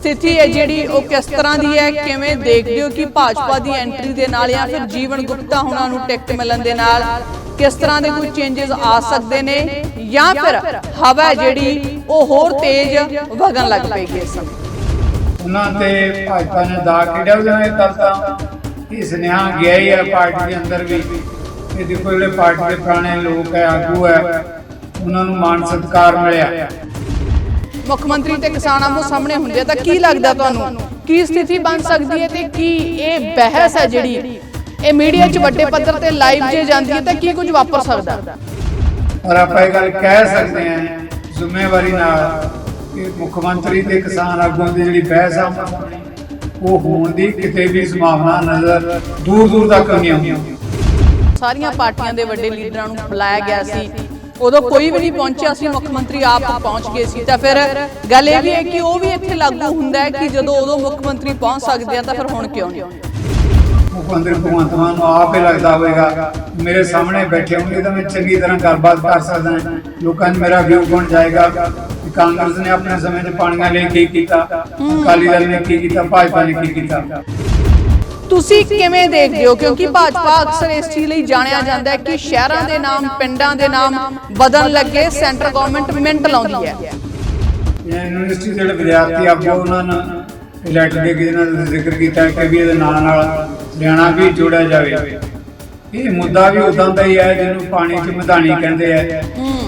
ਸਥਿਤੀ ਹੈ ਜਿਹੜੀ ਉਹ ਕਿਸ ਤਰ੍ਹਾਂ ਦੀ ਹੈ? ਕਿਵੇਂ ਦੇਖਦੇ ਹੋ ਕਿ ਭਾਜਪਾ ਦੀ ਐਂਟਰੀ ਦੇ ਨਾਲ ਜਾਂ ਫਿਰ ਜੀਵਨ ਗੁਪਤਾ ਹੁਣਾਂ ਨੂੰ ਟਿਕਟ ਮਿਲਣ ਦੇ ਨਾਲ ਕਿਸ ਤਰ੍ਹਾਂ ਦੇ ਕੋਈ ਚੇਂਜਸ ਆ ਸਕਦੇ ਨੇ? ਜਾਂ ਫਿਰ ਹਵਾ ਜਿਹੜੀ ਉਹ ਹੋਰ ਤੇਜ਼ ਵਗਣ ਲੱਗ ਪਏਗੀ ਇਸ ਸਮੇਂ? ਉਹਨਾਂ ਤੇ ਭਾਜਪਾ ਨੇ ਦਾ ਕਿਹੜਾ ਉਹਦੇ ਨਾਲ ਕੱਲ ਇਹ ਸੁਨੇਹਾ ਗਿਆ ਹੀ ਹੈ ਪਾਰਟੀ ਦੇ ਅੰਦਰ ਵੀ। ਇਹ ਦੇਖੋ ਜਿਹੜੇ ਪਾਰਟੀ ਦੇ ਪੁਰਾਣੇ ਲੋਕ ਹੈ, ਆਗੂ ਹੈ, ਉਹਨਾਂ ਨੂੰ ਮਾਨ ਸਤਿਕਾਰ ਮਿਲਿਆ। ਮੁੱਖ ਮੰਤਰੀ ਤੇ ਕਿਸਾਨ ਆਮੋ ਸਾਹਮਣੇ ਹੁੰਦੇ ਤਾਂ ਕੀ ਲੱਗਦਾ ਤੁਹਾਨੂੰ? ਕੀ ਸਥਿਤੀ ਬਣ ਸਕਦੀ ਹੈ ਤੇ ਕੀ ਇਹ ਬਹਿਸ ਹੈ ਜਿਹੜੀ? ਇਹ ਮੀਡੀਆ 'ਚ ਵੱਡੇ ਪੱਧਰ ਤੇ ਲਾਈਵ ਜੇ ਜਾਂਦੀ ਹੈ ਤਾਂ ਕੀ ਕੁਝ ਵਾਪਰ ਸਕਦਾ? ਔਰ ਆਪਾਂ ਇਹ ਗੱਲ ਕਹਿ ਸਕਦੇ ਹਾਂ ਜ਼ਿੰਮੇਵਾਰੀ ਨਾਲ ਕਿ ਮੁੱਖ ਮੰਤਰੀ ਤੇ ਕਿਸਾਨ ਆਗੂਆਂ ਦੀ ਜਿਹੜੀ ਬਹਿਸ ਆ ਉਹ ਹੋਣ ਦੀ ਕਿਤੇ ਵੀ ਸੰਭਾਵਨਾ ਨਜ਼ਰ ਦੂਰ ਦੂਰ ਤੱਕ ਨਹੀਂ ਆਉਂਦੀ। ਸਾਰੀਆਂ ਪਾਰਟੀਆਂ ਦੇ ਵੱਡੇ ਲੀਡਰਾਂ ਨੂੰ ਬੁਲਾਇਆ ਗਿਆ ਸੀ। ਉਦੋਂ ਕੋਈ ਵੀ ਨਹੀਂ ਪਹੁੰਚਿਆ ਸੀ ਮੁੱਖ ਮੰਤਰੀ ਆਪ ਪਹੁੰਚ ਗਏ ਸੀ। ਤਾਂ ਫਿਰ ਗੱਲ ਇਹ ਵੀ ਹੈ ਕਿ ਉਹ ਵੀ ਇੱਥੇ ਲਾਗੂ ਹੁੰਦਾ ਹੈ ਕਿ ਜਦੋਂ ਉਦੋਂ ਮੁੱਖ ਮੰਤਰੀ ਪਹੁੰਚ ਸਕਦੇ ਆ ਤਾਂ ਫਿਰ ਹੁਣ ਕਿਉਂ ਨਹੀਂ? ਮੁੱਖ ਮੰਤਰੀ ਭਗਵੰਤ ਮਾਨ ਨੂੰ ਆਪ ਹੀ ਲੱਗਦਾ ਹੋਵੇਗਾ ਮੇਰੇ ਸਾਹਮਣੇ ਬੈਠੇ ਹੋਣਗੇ ਤਾਂ ਮੈਂ ਚੰਗੀ ਤਰ੍ਹਾਂ ਗੱਲਬਾਤ ਕਰ ਸਕਦਾ ਹਾਂ। ਲੋਕਾਂ ਨੂੰ ਮੇਰਾ ਵਿਊ ਬਣ ਜਾਏਗਾ? ਕਿ ਕਾਂਗਰਸ ਨੇ ਆਪਣੇ ਸਮੇਂ 'ਚ ਪਾਣੀਆਂ ਲਈ ਕੀ ਕੀਤਾ ਅਕਾਲੀ ਦਲ ਨੇ ਕੀ ਕੀਤਾ ਭਾਜਪਾ ਨੇ ਕੀ ਕੀਤਾ? ਤੁਸੀਂ ਕਿਵੇਂ ਦੇਖਦੇ ਹੋ? ਕਿਉਂਕਿ ਭਾਜਪਾ ਅਕਸਰ ਇਸ ਚੀਜ਼ ਲਈ ਜਾਣਿਆ ਜਾਂਦਾ ਹੈ ਕਿ ਸ਼ਹਿਰਾਂ ਦੇ ਨਾਮ ਪਿੰਡਾਂ ਦੇ ਨਾਮ ਬਦਲਣ ਲੱਗੇ ਸੈਂਟਰ ਗਵਰਨਮੈਂਟ ਮਿੰਟ ਲਾਉਂਦੀ ਹੈ। ਯੂਨੀਵਰਸਿਟੀ ਦੇ ਵਿਦਿਆਰਥੀ ਆਪੋ ਉਹਨਾਂ ਨੂੰ ਇਲੈਕਟ ਦੇ ਜਿਹਨਾਂ ਦਾ ਜ਼ਿਕਰ ਕੀਤਾ ਕਿ ਵੀ ਇਹਦੇ ਨਾਂ ਨਾਲ ਹਰਿਆਣਾ ਵੀ ਜੋੜਿਆ ਜਾਵੇ। ਇਹ ਮੁੱਦਾ ਵੀ ਉਦਾਂ ਦਾ ਹੀ ਹੈ ਜਿਹਨੂੰ ਪਾਣੀ 'ਚ ਮਧਾਣੀ ਕਹਿੰਦੇ ਆ।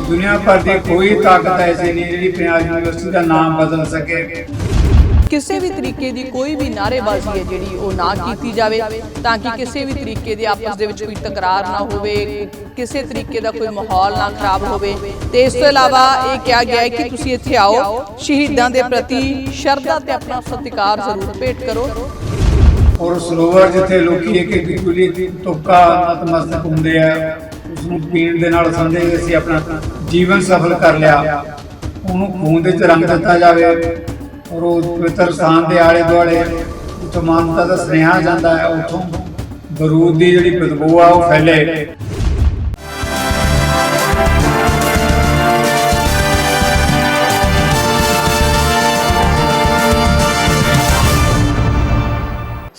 ਦੁਨੀਆ ਭਰ ਦੀ ਕੋਈ ਤਾਕਤ ਐਸੀ ਨਹੀਂ ਜਿਹੜੀ ਪੰਜਾਬ ਯੂਨੀਵਰਸਿਟੀ ਦਾ ਨਾਮ ਬਦਲ ਸਕੇ। ਕਿਸੇ ਵੀ ਤਰੀਕੇ ਦੀ ਕੋਈ ਵੀ ਨਾਅਰੇਬਾਜ਼ੀ ਹੈ ਜਿਹੜੀ ਉਹ ਨਾ ਕੀਤੀ ਜਾਵੇ, ਤਾਂ ਕਿ ਕਿਸੇ ਵੀ ਤਰੀਕੇ ਦੇ ਆਪਸ ਦੇ ਵਿੱਚ ਕੋਈ ਤਕਰਾਰ ਨਾ ਹੋਵੇ, ਕਿਸੇ ਤਰੀਕੇ ਦਾ ਕੋਈ ਮਾਹੌਲ ਨਾ ਖਰਾਬ ਹੋਵੇ। ਤੇ ਇਸ ਤੋਂ ਇਲਾਵਾ ਇਹ ਕਿਹਾ ਗਿਆ ਹੈ ਕਿ ਤੁਸੀਂ ਇੱਥੇ ਆਓ, ਸ਼ਹੀਦਾਂ ਦੇ ਪ੍ਰਤੀ ਸ਼ਰਧਾ ਤੇ ਆਪਣਾ ਸਤਿਕਾਰ ਜ਼ਰੂਰ ਭੇਟ ਕਰੋ। ਔਰ ਸਰੋਵਰ ਜਿੱਥੇ ਲੋਕੀ ਇੱਕ ਇੱਕ ਗੁਲੀ ਤੁਪਕਾ ਨਤਮਸਤਕ ਹੁੰਦੇ ਆ ਉਸ ਨੂੰ ਪੀਣ ਦੇ ਨਾਲ ਸਮਝਦੇ ਕਿ ਅਸੀਂ ਆਪਣਾ ਜੀਵਨ ਸਫਲ ਕਰ ਲਿਆ। ਉਹਨੂੰ ਖੂਨ ਦੇ ਚ ਰੰਗ ਦਿੱਤਾ ਜਾਵੇ ਔਰ ਉਹ ਪਵਿੱਤਰ ਸਥਾਨ ਦੇ ਆਲੇ ਦੁਆਲੇ ਜਿੱਥੋਂ ਮਾਨਵਤਾ ਦਾ ਸੁਨੇਹਾ ਜਾਂਦਾ ਹੈ, ਉੱਥੋਂ ਬਰੂਦ ਦੀ ਜਿਹੜੀ ਬਦਬੂ ਆ ਉਹ ਫੈਲੇ।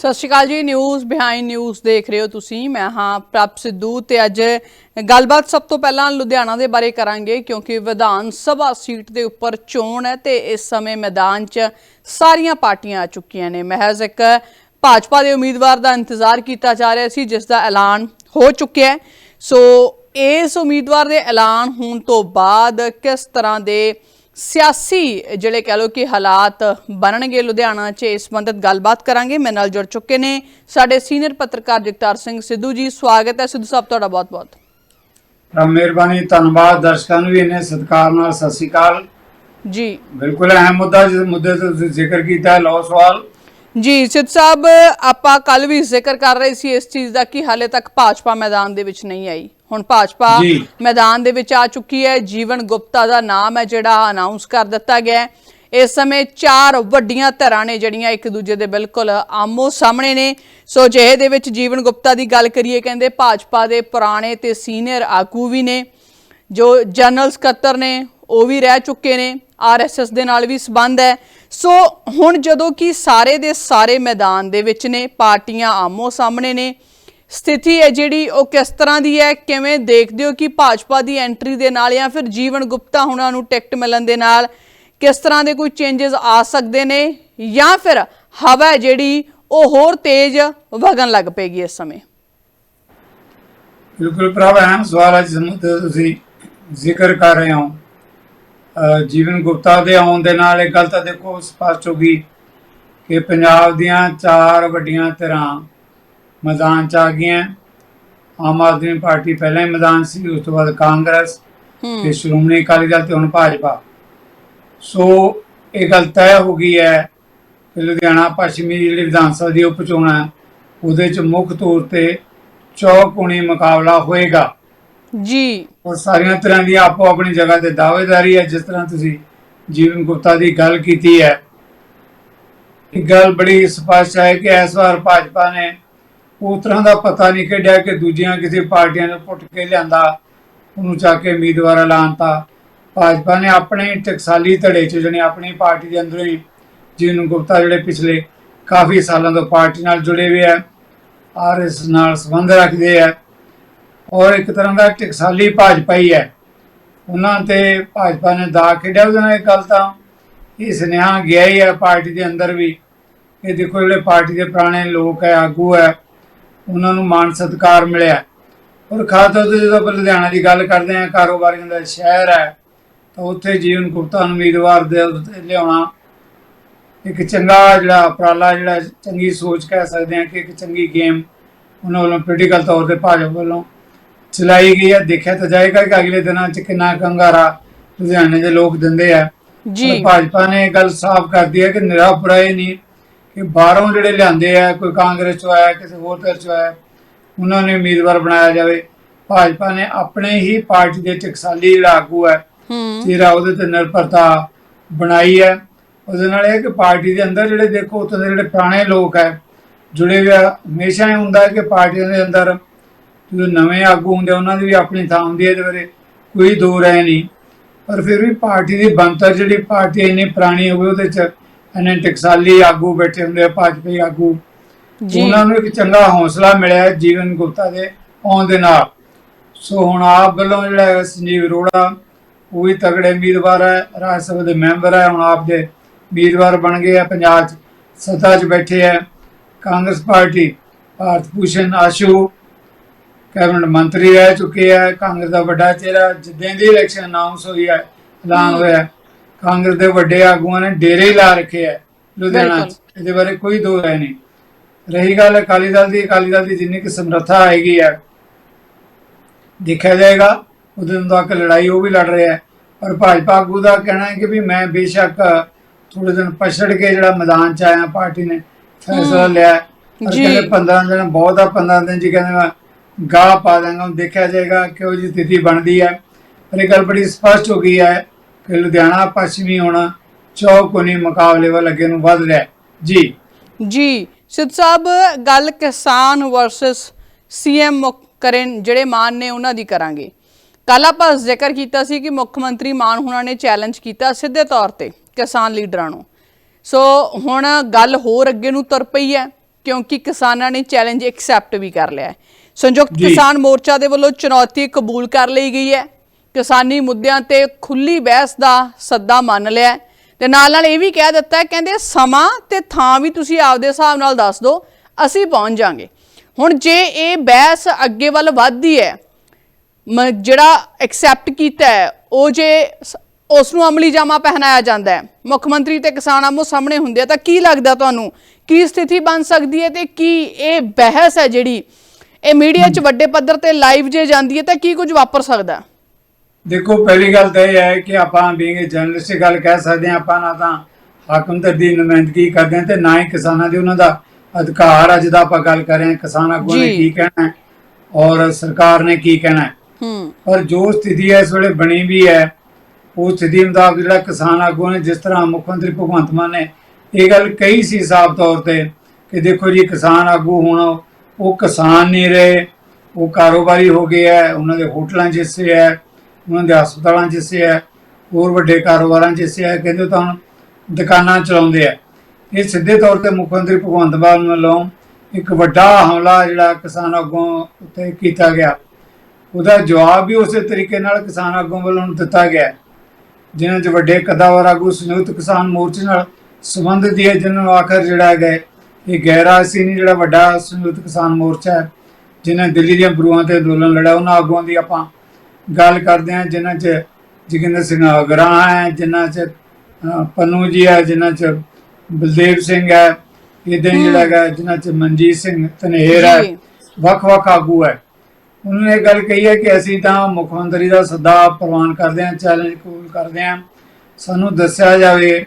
ਸਤਿ ਸ਼੍ਰੀ ਅਕਾਲ ਜੀ ਨਿਊਜ਼ ਬਿਹਾਈਂਡ ਨਿਊਜ਼ ਦੇਖ ਰਹੇ ਹੋ ਤੁਸੀਂ। ਮੈਂ ਹਾਂ ਪ੍ਰਭ ਸਿੱਧੂ ਤੇ ਅੱਜ ਗੱਲਬਾਤ ਸਭ ਤੋਂ ਪਹਿਲਾਂ ਲੁਧਿਆਣਾ ਦੇ ਬਾਰੇ ਕਰਾਂਗੇ, ਕਿਉਂਕਿ ਵਿਧਾਨ ਸਭਾ ਸੀਟ ਦੇ ਉੱਪਰ ਚੋਣ ਹੈ ਤੇ ਇਸ ਸਮੇਂ ਮੈਦਾਨ 'ਚ ਸਾਰੀਆਂ ਪਾਰਟੀਆਂ ਆ ਚੁੱਕੀਆਂ ਨੇ। ਮਹਿਜ਼ ਇੱਕ ਭਾਜਪਾ ਦੇ ਉਮੀਦਵਾਰ ਦਾ ਇੰਤਜ਼ਾਰ ਕੀਤਾ ਜਾ ਰਿਹਾ ਸੀ, ਜਿਸ ਦਾ ਐਲਾਨ ਹੋ ਚੁੱਕਿਆ ਹੈ। ਸੋ ਇਸ ਉਮੀਦਵਾਰ ਦੇ ਐਲਾਨ ਹੋਣ ਤੋਂ ਬਾਅਦ ਕਿਸ ਤਰ੍ਹਾਂ ਦੇ ਸਿਆਸੀ ਜਿਹੜੇ ਕਹ ਲੋ ਕਿ ਹਾਲਾਤ ਬਣਨਗੇ ਲੁਧਿਆਣਾ 'ਚ ਇਸ ਸੰਬੰਧਤ ਗੱਲਬਾਤ ਕਰਾਂਗੇ। ਮੇਰੇ ਨਾਲ ਜੁੜ ਚੁੱਕੇ ਨੇ ਸਾਡੇ ਸੀਨੀਅਰ ਪੱਤਰਕਾਰ ਜਗਤਾਰ ਸਿੰਘ ਸਿੱਧੂ ਜੀ। ਸਵਾਗਤ ਹੈ ਸਿੱਧੂ ਸਾਹਿਬ ਤੁਹਾਡਾ ਬਹੁਤ-ਬਹੁਤ। ਰੱਬ ਮਿਹਰਬਾਨੀ ਧੰਨਵਾਦ। ਦਰਸ਼ਕਾਂ ਨੂੰ ਵੀ ਇਹਨੇ ਸਤਿਕਾਰ ਨਾਲ ਸਤਿ ਸ਼੍ਰੀ ਅਕਾਲ। ਜੀ। ਬਿਲਕੁਲ ਅਹਿਮ ਮੁੱਦਾ ਜਿਸ ਮੁੱਦੇ ਤੇ ਤੁਸੀਂ ਜ਼ਿਕਰ ਕੀਤਾ ਹੈ ਲਓ ਸਵਾਲ। ਜੀ ਸਿੱਧ ਸਾਹਿਬ ਆਪਾਂ ਕੱਲ ਵੀ ਜ਼ਿਕਰ ਕਰ ਰਹੇ ਸੀ ਇਸ ਚੀਜ਼ ਦਾ ਕਿ ਹਾਲੇ ਤੱਕ ਭਾਜਪਾ ਮੈਦਾਨ ਦੇ ਵਿੱਚ ਨਹੀਂ ਆਈ। ਹੁਣ ਭਾਜਪਾ। ਮੈਦਾਨ ਦੇ ਵਿੱਚ ਆ ਚੁੱਕੀ ਹੈ। ਜੀਵਨ ਗੁਪਤਾ ਦਾ ਨਾਮ ਹੈ ਜਿਹੜਾ ਅਨਾਉਂਸ ਕਰ ਦਿੱਤਾ ਗਿਆ ਹੈ। ਇਸ ਸਮੇਂ ਚਾਰ ਵੱਡੀਆਂ ਧਿਰਾਂ ਨੇ ਜਿਹੜੀਆਂ ਇੱਕ ਦੂਜੇ ਦੇ ਬਿਲਕੁਲ ਆਮੋ ਸਾਹਮਣੇ ਨੇ। ਸੋ ਜਿਹੇ ਦੇ ਵਿੱਚ ਜੀਵਨ ਗੁਪਤਾ ਦੀ ਗੱਲ ਕਰੀਏ ਕਹਿੰਦੇ ਭਾਜਪਾ ਦੇ ਪੁਰਾਣੇ ਤੇ ਸੀਨੀਅਰ ਆਗੂ ਵੀ ਨੇ ਜੋ ਜਨਰਲ ਸਕੱਤਰ ਨੇ ਉਹ ਵੀ ਰਹਿ ਚੁੱਕੇ ਨੇ। ਆਰਐਸਐਸ ਦੇ ਨਾਲ ਵੀ ਸਬੰਧ ਹੈ। ਸੋ ਹੁਣ ਜਦੋਂ ਕਿ ਸਾਰੇ ਦੇ ਸਾਰੇ ਮੈਦਾਨ ਦੇ ਵਿੱਚ ਨੇ ਪਾਰਟੀਆਂ ਆਮੋ ਸਾਹਮਣੇ ਨੇ। ਸਥਿਤੀ ਹੈ ਜਿਹੜੀ ਉਹ ਕਿਸ ਤਰ੍ਹਾਂ ਦੀ ਹੈ? ਕਿਵੇਂ ਦੇਖਦੇ ਹੋ ਕਿ ਭਾਜਪਾ ਦੀ ਐਂਟਰੀ ਦੇ ਨਾਲ ਜਾਂ ਫਿਰ ਜੀਵਨ ਗੁਪਤਾ ਹੁਣਾਂ ਨੂੰ ਟਿਕਟ ਮਿਲਣ ਦੇ ਨਾਲ ਕਿਸ ਤਰ੍ਹਾਂ ਦੇ ਕੋਈ ਚੇਂਜਸ ਆ ਸਕਦੇ ਨੇ? ਜਾਂ ਫਿਰ ਹਵਾ ਹੈ ਜਿਹੜੀ ਉਹ ਹੋਰ ਤੇਜ਼ ਵਗਣ ਲੱਗ ਪਏਗੀ ਇਸ ਸਮੇਂ? ਬਿਲਕੁਲ ਪ੍ਰਭ ਅਹਿਮ ਸਵਾਲ ਹੈ ਜਿਸ ਮੁੱਦੇ ਤੁਸੀਂ ਜ਼ਿਕਰ ਕਰ ਰਹੇ ਹੋ। ਜੀਵਨ ਗੁਪਤਾ ਦੇ ਆਉਣ ਦੇ ਨਾਲ ਇਹ ਗੱਲ ਤਾਂ ਦੇਖੋ ਸਪਸ਼ਟ ਹੋ ਗਈ ਕਿ ਪੰਜਾਬ ਦੀਆਂ ਚਾਰ ਵੱਡੀਆਂ ਧਿਰਾਂ ਮੈਦਾਨ ਚ ਆ ਗਈਆਂ। ਆਮ ਆਦਮੀ ਪਾਰਟੀ ਪਹਿਲਾਂ ਹੀ ਮੈਦਾਨ ਸੀ ਉਸ ਤੋਂ ਬਾਅਦ ਕਾਂਗਰਸ ਤੇ ਸ਼੍ਰੋਮਣੀ ਅਕਾਲੀ ਦਲ ਤੇ ਹੁਣ ਭਾਜਪਾ। ਸੋ ਇਹ ਗੱਲ ਤੈਅ ਹੋ ਗਈ ਹੈ ਕਿ ਲੁਧਿਆਣਾ ਪੱਛਮੀ ਜਿਹੜੀ ਵਿਧਾਨ ਸਭਾ ਦੀ ਉਪ ਚੋਣ ਹੈ ਉਹਦੇ ਚ ਮੁੱਖ ਤੌਰ ਤੇ ਚੌਕੁਣੀ ਮੁਕਾਬਲਾ ਹੋਏਗਾ। ਜੀ। ਔਰ ਸਾਰੀਆਂ ਤਰ੍ਹਾਂ ਦੀ ਆਪੋ ਆਪਣੀ ਜਗ੍ਹਾ ਤੇ ਦਾਅਵੇਦਾਰੀ ਹੈ ਜਿਸ ਤਰ੍ਹਾਂ ਤੁਸੀਂ ਜੀਵਨ ਗੁਪਤਾ ਦੀ ਗੱਲ ਕੀਤੀ ਹੈ। ਇਹ ਗੱਲ ਬੜੀ ਸਪਸ਼ਟ ਹੈ ਕਿ ਇਸ ਵਾਰ ਭਾਜਪਾ ਨੇ ਉਸ ਤਰ੍ਹਾਂ ਦਾ ਪਤਾ ਨਹੀਂ ਕੱਢਿਆ ਕਿ ਦੂਜੀਆਂ ਕਿਸੇ ਪਾਰਟੀਆਂ ਨੂੰ ਪੁੱਟ ਕੇ ਲਿਆਂਦਾ, ਉਹਨੂੰ ਚਾ ਕੇ ਉਮੀਦਵਾਰ ਐਲਾਨਤਾ ਭਾਜਪਾ ਨੇ ਆਪਣੇ ਟਕਸਾਲੀ ਧੜੇ ਚ, ਜਣੇ ਆਪਣੀ ਪਾਰਟੀ ਦੇ ਅੰਦਰੋਂ ਹੀ ਜੀਵਨ ਗੁਪਤਾ ਜਿਹੜੇ ਪਿਛਲੇ ਕਾਫੀ ਸਾਲਾਂ ਤੋਂ ਪਾਰਟੀ ਨਾਲ ਜੁੜੇ ਹੋਏ ਆ ਆਰਐਸ ਨਾਲ ਸੰਬੰਧ ਰੱਖਦੇ ਆ, ਔਰ ਇੱਕ ਤਰ੍ਹਾਂ ਦਾ ਟਕਸਾਲੀ ਭਾਜਪਾ ਹੀ ਹੈ ਉਹਨਾਂ ਤੇ ਭਾਜਪਾ ਨੇ ਦਾ ਖੇਡਿਆ, ਉਹਦੇ ਨਾਲ ਇਹ ਗੱਲ ਤਾਂ ਇਹ ਸੁਨੇਹਾ ਗਿਆ ਹੀ ਹੈ ਪਾਰਟੀ ਦੇ ਅੰਦਰ ਵੀ। ਇਹ ਦੇਖੋ ਜਿਹੜੇ ਪਾਰਟੀ ਦੇ ਪੁਰਾਣੇ ਲੋਕ ਹੈ ਆਗੂ ਹੈ ਉਹਨਾਂ ਨੂੰ ਮਾਨ ਸਤਿਕਾਰ ਮਿਲਿਆ। ਔਰ ਖਾਸ ਤੌਰ ਤੇ ਜਦੋਂ ਆਪਾਂ ਲੁਧਿਆਣਾ ਦੀ ਗੱਲ ਕਰਦੇ ਹਾਂ ਕਾਰੋਬਾਰੀਆਂ ਦਾ ਸ਼ਹਿਰ ਹੈ ਤਾਂ ਉੱਥੇ ਜੀਵਨ ਗੁਪਤਾ ਨੂੰ ਉਮੀਦਵਾਰ ਦੇ ਉੱਤੇ ਲਿਆਉਣਾ ਇੱਕ ਚੰਗਾ ਜਿਹੜਾ ਉਪਰਾਲਾ ਜਿਹੜਾ ਚੰਗੀ ਸੋਚ ਕਹਿ ਸਕਦੇ ਹਾਂ ਕਿ ਇੱਕ ਚੰਗੀ ਗੇਮ ਉਹਨਾਂ ਵੱਲੋਂ ਪੋਲੀਟੀਕਲ ਤੌਰ ਤੇ ਭਾਜਪਾ ਵੱਲੋਂ ਚਲਾਈ ਗਈ ਹੈ। ਦੇਖਿਆ ਤਾਂ ਜਾਏਗਾ ਕਿ ਅਗਲੇ ਦਿਨਾਂ 'ਚ ਕਿੰਨਾ ਕੰਗਾਰਾ ਲੁਧਿਆਣੇ ਦੇ ਲੋਕ ਦਿੰਦੇ ਆ। ਜੀ। ਭਾਜਪਾ ਨੇ ਇਹ ਗੱਲ ਸਾਫ਼ ਕਰਦੀ ਹੈ ਕਿ ਨਿਰਾਪਰਾ ਇਹ ਨਹੀਂ। ਕਿ ਬਾਹਰੋਂ ਜਿਹੜੇ ਲਿਆਂਦੇ ਆ ਕੋਈ ਕਾਂਗਰਸ ਚੋਂ ਆਇਆ ਕਿਸੇ ਹੋਰ ਧਿਰ ਚੋਂ ਆਇਆ ਉਹਨਾਂ ਨੇ ਉਮੀਦਵਾਰ ਬਣਾਇਆ ਜਾਵੇ। ਭਾਜਪਾ ਨੇ ਆਪਣੇ ਹੀ ਪਾਰਟੀ ਦੇ ਟਕਸਾਲੀ ਜਿਹੜਾ ਆਗੂ ਹੈ। ਜਿਹੜਾ ਉਹਦੇ ਤੇ ਨਿਰਭਰਤਾ ਬਣਾਈ ਹੈ। ਉਹਦੇ ਨਾਲ ਇਹ ਕਿ ਪਾਰਟੀ ਦੇ ਅੰਦਰ ਜਿਹੜੇ ਦੇਖੋ ਉੱਥੇ ਦੇ ਜਿਹੜੇ ਪੁਰਾਣੇ ਲੋਕ ਹੈ ਜੁੜੇ ਹੋਏ ਹਮੇਸ਼ਾ ਹੀ ਹੁੰਦਾ ਹੈ ਕਿ ਪਾਰਟੀਆਂ ਦੇ ਅੰਦਰ ਜਦੋਂ ਨਵੇਂ ਆਗੂ ਹੁੰਦੇ ਉਹਨਾਂ ਦੀ ਵੀ ਆਪਣੀ ਥਾਂ ਹੁੰਦੀ ਹੈ ਇਹਦੇ ਬਾਰੇ। ਕੋਈ ਦੋ ਰਾਏ ਨਹੀਂ। ਪਰ ਫਿਰ ਵੀ ਪਾਰਟੀ ਦੀ ਬਣਤਰ ਜਿਹੜੀ ਪਾਰਟੀ ਇੰਨੀ ਪੁਰਾਣੀ ਹੋਵੇ ਉਹਦੇ ਚ ਇੰਨੇ ਟਕਸਾਲੀ ਆਗੂ ਬੈਠੇ ਹੁੰਦੇ ਆ ਭਾਜਪਾਈ ਆਗੂ। ਉਹਨਾਂ ਨੂੰ ਇੱਕ ਚੰਗਾ ਹੌਸਲਾ ਮਿਲਿਆ ਜੀਵਨ ਗੁਪਤਾ ਦੇ ਆਉਣ ਦੇ ਨਾਲ। ਸੋ ਹੁਣ ਆਪ ਵੱਲੋਂ ਜਿਹੜਾ ਸੰਜੀਵ ਅਰੋੜਾ ਉਹ ਵੀ ਤਗੜੇ ਉਮੀਦਵਾਰ ਹੈ ਰਾਜ ਸਭਾ ਦੇ ਮੈਂਬਰ ਹੈ ਹੁਣ ਆਪ ਦੇ ਉਮੀਦਵਾਰ ਬਣ ਗਏ ਆ ਪੰਜਾਬ 'ਚ ਸੱਤਾ 'ਚ ਬੈਠੇ ਹੈ ਕਾਂਗਰਸ ਪਾਰਟੀ ਭਾਰਤ ਭੂਸ਼ਣ ਆਸ਼ੂ ਕੈਬਨਿਟ ਮੰਤਰੀ ਰਹਿ ਚੁੱਕੇ ਹੈ ਕਾਂਗਰਸ ਦਾ ਵੱਡਾ ਚਿਹਰਾ ਜਿੱਦਾਂ ਦੀ ਇਲੈਕਸ਼ਨ ਅਨਾਉਂਸ ਹੋਈ ਹੈ ਐਲਾਨ ਹੋਇਆ। ਕਾਂਗਰਸ ਦੇ ਵੱਡੇ ਆਗੂਆਂ ਨੇ ਡੇਰੇ ਹੀ ਲਾ ਰੱਖੇ ਹੈ ਲੁਧਿਆਣਾ 'ਚ। ਇਹਦੇ ਬਾਰੇ ਕੋਈ ਦੋ ਰਾਏ ਨਹੀਂ ਰਹੀ ਗੱਲ ਅਕਾਲੀ ਦਲ ਦੀ ਅਕਾਲੀ ਦਲ ਦੀ ਜਿੰਨੀ ਕਿ ਸਮਰੱਥਾ ਆਏਗੀ ਹੈ ਦੇਖਿਆ ਜਾਏਗਾ ਉਹਦੇ ਨਾਲ ਤੱਕ ਲੜਾਈ ਉਹ ਵੀ ਲੜ ਰਿਹਾ ਹੈ ਪਰ ਭਾਜਪਾ ਆਗੂ ਦਾ ਕਹਿਣਾ ਹੈ ਕਿ ਵੀ ਮੈਂ ਬੇਸ਼ੱਕ ਥੋੜੇ ਦਿਨ ਪਛੜ ਕੇ ਜਿਹੜਾ ਮੈਦਾਨ ਚ ਆਇਆ ਪਾਰਟੀ ਨੇ ਫੈਸਲਾ ਲਿਆ ਹੈ। ਪਰ ਜੀ। ਕਹਿੰਦੇ 15 ਦਿਨ ਬਹੁਤ ਆ 15 ਦਿਨ ਜੀ ਕਹਿੰਦੇ ਮੈਂ ਗਾਹ ਪਾ ਦਾਂਗਾ ਹੁਣ ਦੇਖਿਆ ਜਾਏਗਾ ਕਿ ਉਹ ਜੀ ਸਥਿਤੀ ਬਣਦੀ ਹੈ ਪਰ ਇਹ ਗੱਲ ਬੜੀ ਸਪਸ਼ਟ ਹੋ ਗਈ ਹੈ ਕਿ ਲੁਧਿਆਣਾ ਪੱਛਮੀ ਹੋਣਾ ਚੌਕੋਨੀ ਮੁਕਾਬਲੇ ਵੱਲ ਅੱਗੇ ਨੂੰ ਵੱਧ ਰਿਹਾ। ਜੀ। ਜੀ ਸਿੱਧ ਸਾਹਿਬ ਗੱਲ ਕਿਸਾਨ ਵਰਸਸ ਸੀਐਮ ਕਰਨ ਜਿਹੜੇ ਮਾਨ ਨੇ ਉਹਨਾਂ ਦੀ ਕਰਾਂਗੇ। ਕੱਲ ਆਪਾਂ ਜ਼ਿਕਰ ਕੀਤਾ ਸੀ ਕਿ ਮੁੱਖ ਮੰਤਰੀ ਮਾਨ ਹੁਣਾਂ ਨੇ ਚੈਲੰਜ ਕੀਤਾ ਸਿੱਧੇ ਤੌਰ ਤੇ ਕਿਸਾਨ ਲੀਡਰਾਂ ਨੂੰ। ਸੋ ਹੁਣ ਗੱਲ ਹੋਰ ਅੱਗੇ ਨੂੰ ਤੁਰ ਪਈ ਹੈ ਕਿਉਂਕਿ ਕਿਸਾਨਾਂ ਨੇ ਚੈਲੰਜ ਐਕਸੈਪਟ ਵੀ ਕਰ ਲਿਆ ਹੈ। ਸੰਯੁਕਤ। ਕਿਸਾਨ ਮੋਰਚਾ ਦੇ ਵੱਲੋਂ ਚੁਣੌਤੀ ਕਬੂਲ ਕਰ ਲਈ ਗਈ ਹੈ। ਕਿਸਾਨੀ ਮੁੱਦਿਆਂ ਤੇ ਖੁੱਲੀ ਬਹਿਸ ਦਾ ਸੱਦਾ ਮੰਨ ਲਿਆ ਤੇ ਨਾਲ ਨਾਲ ਇਹ ਵੀ ਕਹਿ ਦਿੱਤਾ ਕਹਿੰਦੇ ਸਮਾਂ ਤੇ ਥਾਂ ਵੀ ਤੁਸੀਂ ਆਪਦੇ ਹਿਸਾਬ ਨਾਲ ਦੱਸ ਦਿਓ ਅਸੀਂ ਪਹੁੰਚ ਜਾਾਂਗੇ। ਹੁਣ ਜੇ ਇਹ ਬਹਿਸ ਅੱਗੇ ਵੱਲ ਵੱਧਦੀ ਹੈ ਜਿਹੜਾ ਐਕਸੈਪਟ ਕੀਤਾ ਹੈ ਉਹ ਜੇ ਉਸ ਨੂੰ ਅਮਲੀ ਜਾਮਾ ਪਹਿਨਾਇਆ ਜਾਂਦਾ ਹੈ ਮੁੱਖ ਮੰਤਰੀ ਤੇ ਕਿਸਾਨ ਆਮੋ ਸਾਹਮਣੇ ਹੁੰਦੇ ਆ ਤਾਂ ਕੀ ਲੱਗਦਾ ਤੁਹਾਨੂੰ? ਕੀ ਸਥਿਤੀ ਬਣ ਸਕਦੀ ਹੈ ਤੇ ਕੀ ਇਹ ਬਹਿਸ ਹੈ ਜਿਹੜੀ? ਇਹ ਮੀਡੀਆ 'ਚ ਵੱਡੇ ਪੱਧਰ ਤੇ ਲਾਈਵ ਜੇ ਜਾਂਦੀ ਹੈ ਤਾਂ ਕੀ ਕੁਝ ਵਾਪਰ ਸਕਦਾ? ਹੈ? ਦੇਖੋ ਪਹਿਲੀ ਗੱਲ ਤਾਂ ਇਹ ਹੈ ਕਿ ਆਪਾਂ ਬੀਇੰਗ ਜਰਨਲਿਸਟ ਗੱਲ ਕਹਿ ਸਕਦੇ ਹਾਂ ਆਪਾਂ ਨਾ ਤਾਂ ਹਾਕਮ ਤੇ ਦੀ ਨੁਮਾਇੰਦਗੀ ਕਰਦੇ ਹਾਂ ਤੇ ਨਾ ਹੀ ਕਿਸਾਨਾਂ ਦੀ ਉਹਨਾਂ ਦਾ ਅਧਿਕਾਰ ਆ ਜਿਹਦਾ ਆਪਾਂ ਗੱਲ ਕਰ ਰਹੇ ਹਾਂ ਕਿਸਾਨ ਜੀ। ਕੀ ਕਹਿਣਾ ਹੈ ਔਰ ਸਰਕਾਰ ਨੇ ਕੀ ਕਹਿਣਾ ਹੈ ਹੂੰ ਪਰ ਜੋ ਸਥਿਤੀ ਹੈ ਇਸ ਵੇਲੇ ਬਣੀ ਵੀ ਹੈ ਉਹ ਸਥਿਤੀ ਮੁਤਾਬਕ ਜਿਹੜਾ ਕਿਸਾਨ ਆਗੂਆਂ ਨੇ ਜਿਸ ਤਰ੍ਹਾਂ ਮੁੱਖ ਮੰਤਰੀ ਭਗਵੰਤ ਮਾਨ ਨੇ ਇਹ ਗੱਲ ਕਹੀ ਸੀ ਸਾਫ਼ ਤੌਰ ਤੇ ਕਿ ਦੇਖੋ ਜੀ ਕਿਸਾਨ ਆਗੂ ਹੁਣ ਉਹ ਕਿਸਾਨ ਨਹੀਂ ਰਹੇ ਉਹ ਕਾਰੋਬਾਰੀ ਹੋ ਗਏ ਹੈ ਉਹਨਾਂ ਦੇ ਹੋਟਲਾਂ ਹਿੱਸੇ ਹੈ ਉਹਨਾਂ ਦੇ ਹਸਪਤਾਲਾਂ 'ਚ ਹਿੱਸੇ ਹੈ ਹੋਰ ਵੱਡੇ ਕਾਰੋਬਾਰਾਂ 'ਚ ਹਿੱਸੇ ਹੈ ਕਹਿੰਦੇ ਤਾਂ ਹੁਣ ਦੁਕਾਨਾਂ ਚਲਾਉਂਦੇ ਆ ਇਹ ਸਿੱਧੇ ਤੌਰ ਤੇ ਮੁੱਖ ਮੰਤਰੀ ਭਗਵੰਤ ਮਾਨ ਵੱਲੋਂ ਇੱਕ ਵੱਡਾ ਹਮਲਾ ਜਿਹੜਾ ਕਿਸਾਨ ਆਗੂਆਂ ਉੱਤੇ ਕੀਤਾ ਗਿਆ ਉਹਦਾ ਜਵਾਬ ਵੀ ਉਸੇ ਤਰੀਕੇ ਨਾਲ ਕਿਸਾਨ ਆਗੂਆਂ ਵੱਲੋਂ ਦਿੱਤਾ ਗਿਆ ਹੈ। ਜਿਨ੍ਹਾਂ 'ਚ ਵੱਡੇ ਕਦਾਵਰ ਆਗੂ ਸੰਯੁਕਤ ਕਿਸਾਨ ਮੋਰਚੇ ਨਾਲ ਸੰਬੰਧਿਤ ਹੈ ਜਿਨ੍ਹਾਂ ਨੂੰ ਆਖਰ ਜਿਹੜਾ ਹੈਗਾ ਇਹ ਗੈਰਾ ਸੀ ਨਹੀਂ ਜਿਹੜਾ ਵੱਡਾ ਸੰਯੁਕਤ ਕਿਸਾਨ ਮੋਰਚਾ ਹੈ, ਜਿਨ੍ਹਾਂ ਦਿੱਲੀ ਦੀਆਂ ਬਰੂਹਾਂ ਤੇ ਅੰਦੋਲਨ ਲੜਿਆ, ਉਹਨਾਂ ਆਗੂਆਂ ਦੀ ਆਪਾਂ ਗੱਲ ਕਰਦੇ ਹਾਂ ਜਿਨ੍ਹਾਂ 'ਚ ਜੋਗਿੰਦਰ ਸਿੰਘ ਅਗਰਾ ਹੈ ਜਿਨ੍ਹਾਂ 'ਚ ਪੰਨੂ ਜੀ ਹੈ ਜਿਨ੍ਹਾਂ 'ਚ ਬਲਦੇਵ ਸਿੰਘ ਹੈ ਇਦਾਂ ਹੀ ਜਿਹੜਾ ਹੈਗਾ ਜਿਨ੍ਹਾਂ 'ਚ ਮਨਜੀਤ ਸਿੰਘ ਧਨੇਰ ਹੈ। ਵੱਖ-ਵੱਖ ਆਗੂ ਹੈ। ਉਹਨਾਂ ਨੇ ਗੱਲ ਕਹੀ ਹੈ ਕਿ ਅਸੀਂ ਤਾਂ ਮੁੱਖ ਮੰਤਰੀ ਦਾ ਸੱਦਾ ਪ੍ਰਵਾਨ ਕਰਦੇ ਹਾਂ ਚੈਲੰਜ ਕਬੂਲ ਕਰਦੇ ਹਾਂ ਸਾਨੂੰ ਦੱਸਿਆ ਜਾਵੇ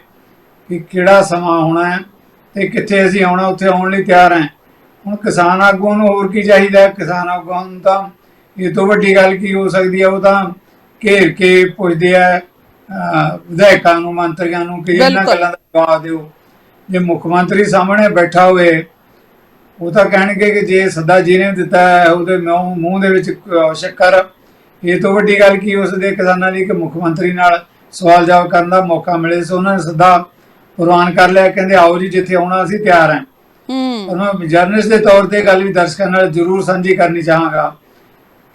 ਕਿ ਕਿਹੜਾ ਸਮਾਂ ਹੋਣਾ ਹੈ ਤੇ ਕਿੱਥੇ ਅਸੀਂ ਆਉਣਾ ਉੱਥੇ ਆਉਣ ਲਈ ਤਿਆਰ ਹਾਂ। ਹੁਣ ਕਿਸਾਨ ਆਗੂਆਂ ਨੂੰ ਹੋਰ ਕੀ ਚਾਹੀਦਾ ਹੈ? ਕਿਸਾਨ ਆਗੂਆਂ ਨੂੰ ਤਾਂ ਇਹ ਤੋਂ ਵੱਡੀ ਗੱਲ ਕੀ ਹੋ ਸਕਦੀ ਹੈ ਉਹ ਤਾਂ ਘੇਰ ਕੇ ਪੁੱਛਦੇ ਆ ਵਿਧਾਇਕਾਂ ਨੂੰ ਮੰਤਰੀਆਂ ਨੂੰ ਕਿ ਇਹਨਾਂ। ਗੱਲਾਂ ਦਾ ਜਵਾਬ ਦਿਓ। ਜੇ ਮੁੱਖ ਮੰਤਰੀ ਸਾਹਮਣੇ ਬੈਠਾ ਹੋਵੇ ਉਹ ਤਾਂ ਕਹਿਣਗੇ ਕਿ ਜੇ ਸੱਦਾ ਜਿਹਨੇ ਦਿੱਤਾ ਹੈ ਉਹਦੇ ਮੂੰਹ ਦੇ ਵਿੱਚ ਸ਼ੱਕਰ ਇਹ ਤੋਂ ਵੱਡੀ ਗੱਲ ਕੀ ਉਸ ਦੇ ਕਿਸਾਨਾਂ ਲਈ ਕਿ ਮੁੱਖ ਮੰਤਰੀ ਨਾਲ ਸਵਾਲ ਜਵਾਬ ਕਰਨ ਦਾ ਮੌਕਾ ਮਿਲੇ। ਸੋ ਉਹਨਾਂ ਨੇ ਸੱਦਾ ਪ੍ਰਵਾਨ ਕਰ ਲਿਆ ਕਹਿੰਦੇ ਆਓ ਜੀ ਜਿੱਥੇ ਆਉਣਾ ਅਸੀਂ ਤਿਆਰ ਹਾਂ। ਹੂੰ। ਪਰ ਮੈਂ ਜਰਨਲਿਸਟ ਦੇ ਤੌਰ ਤੇ ਗੱਲ ਵੀ ਦਰਸ਼ਕਾਂ ਨਾਲ ਜ਼ਰੂਰ ਸਾਂਝੀ ਕਰਨੀ ਚਾਹਾਂਗਾ।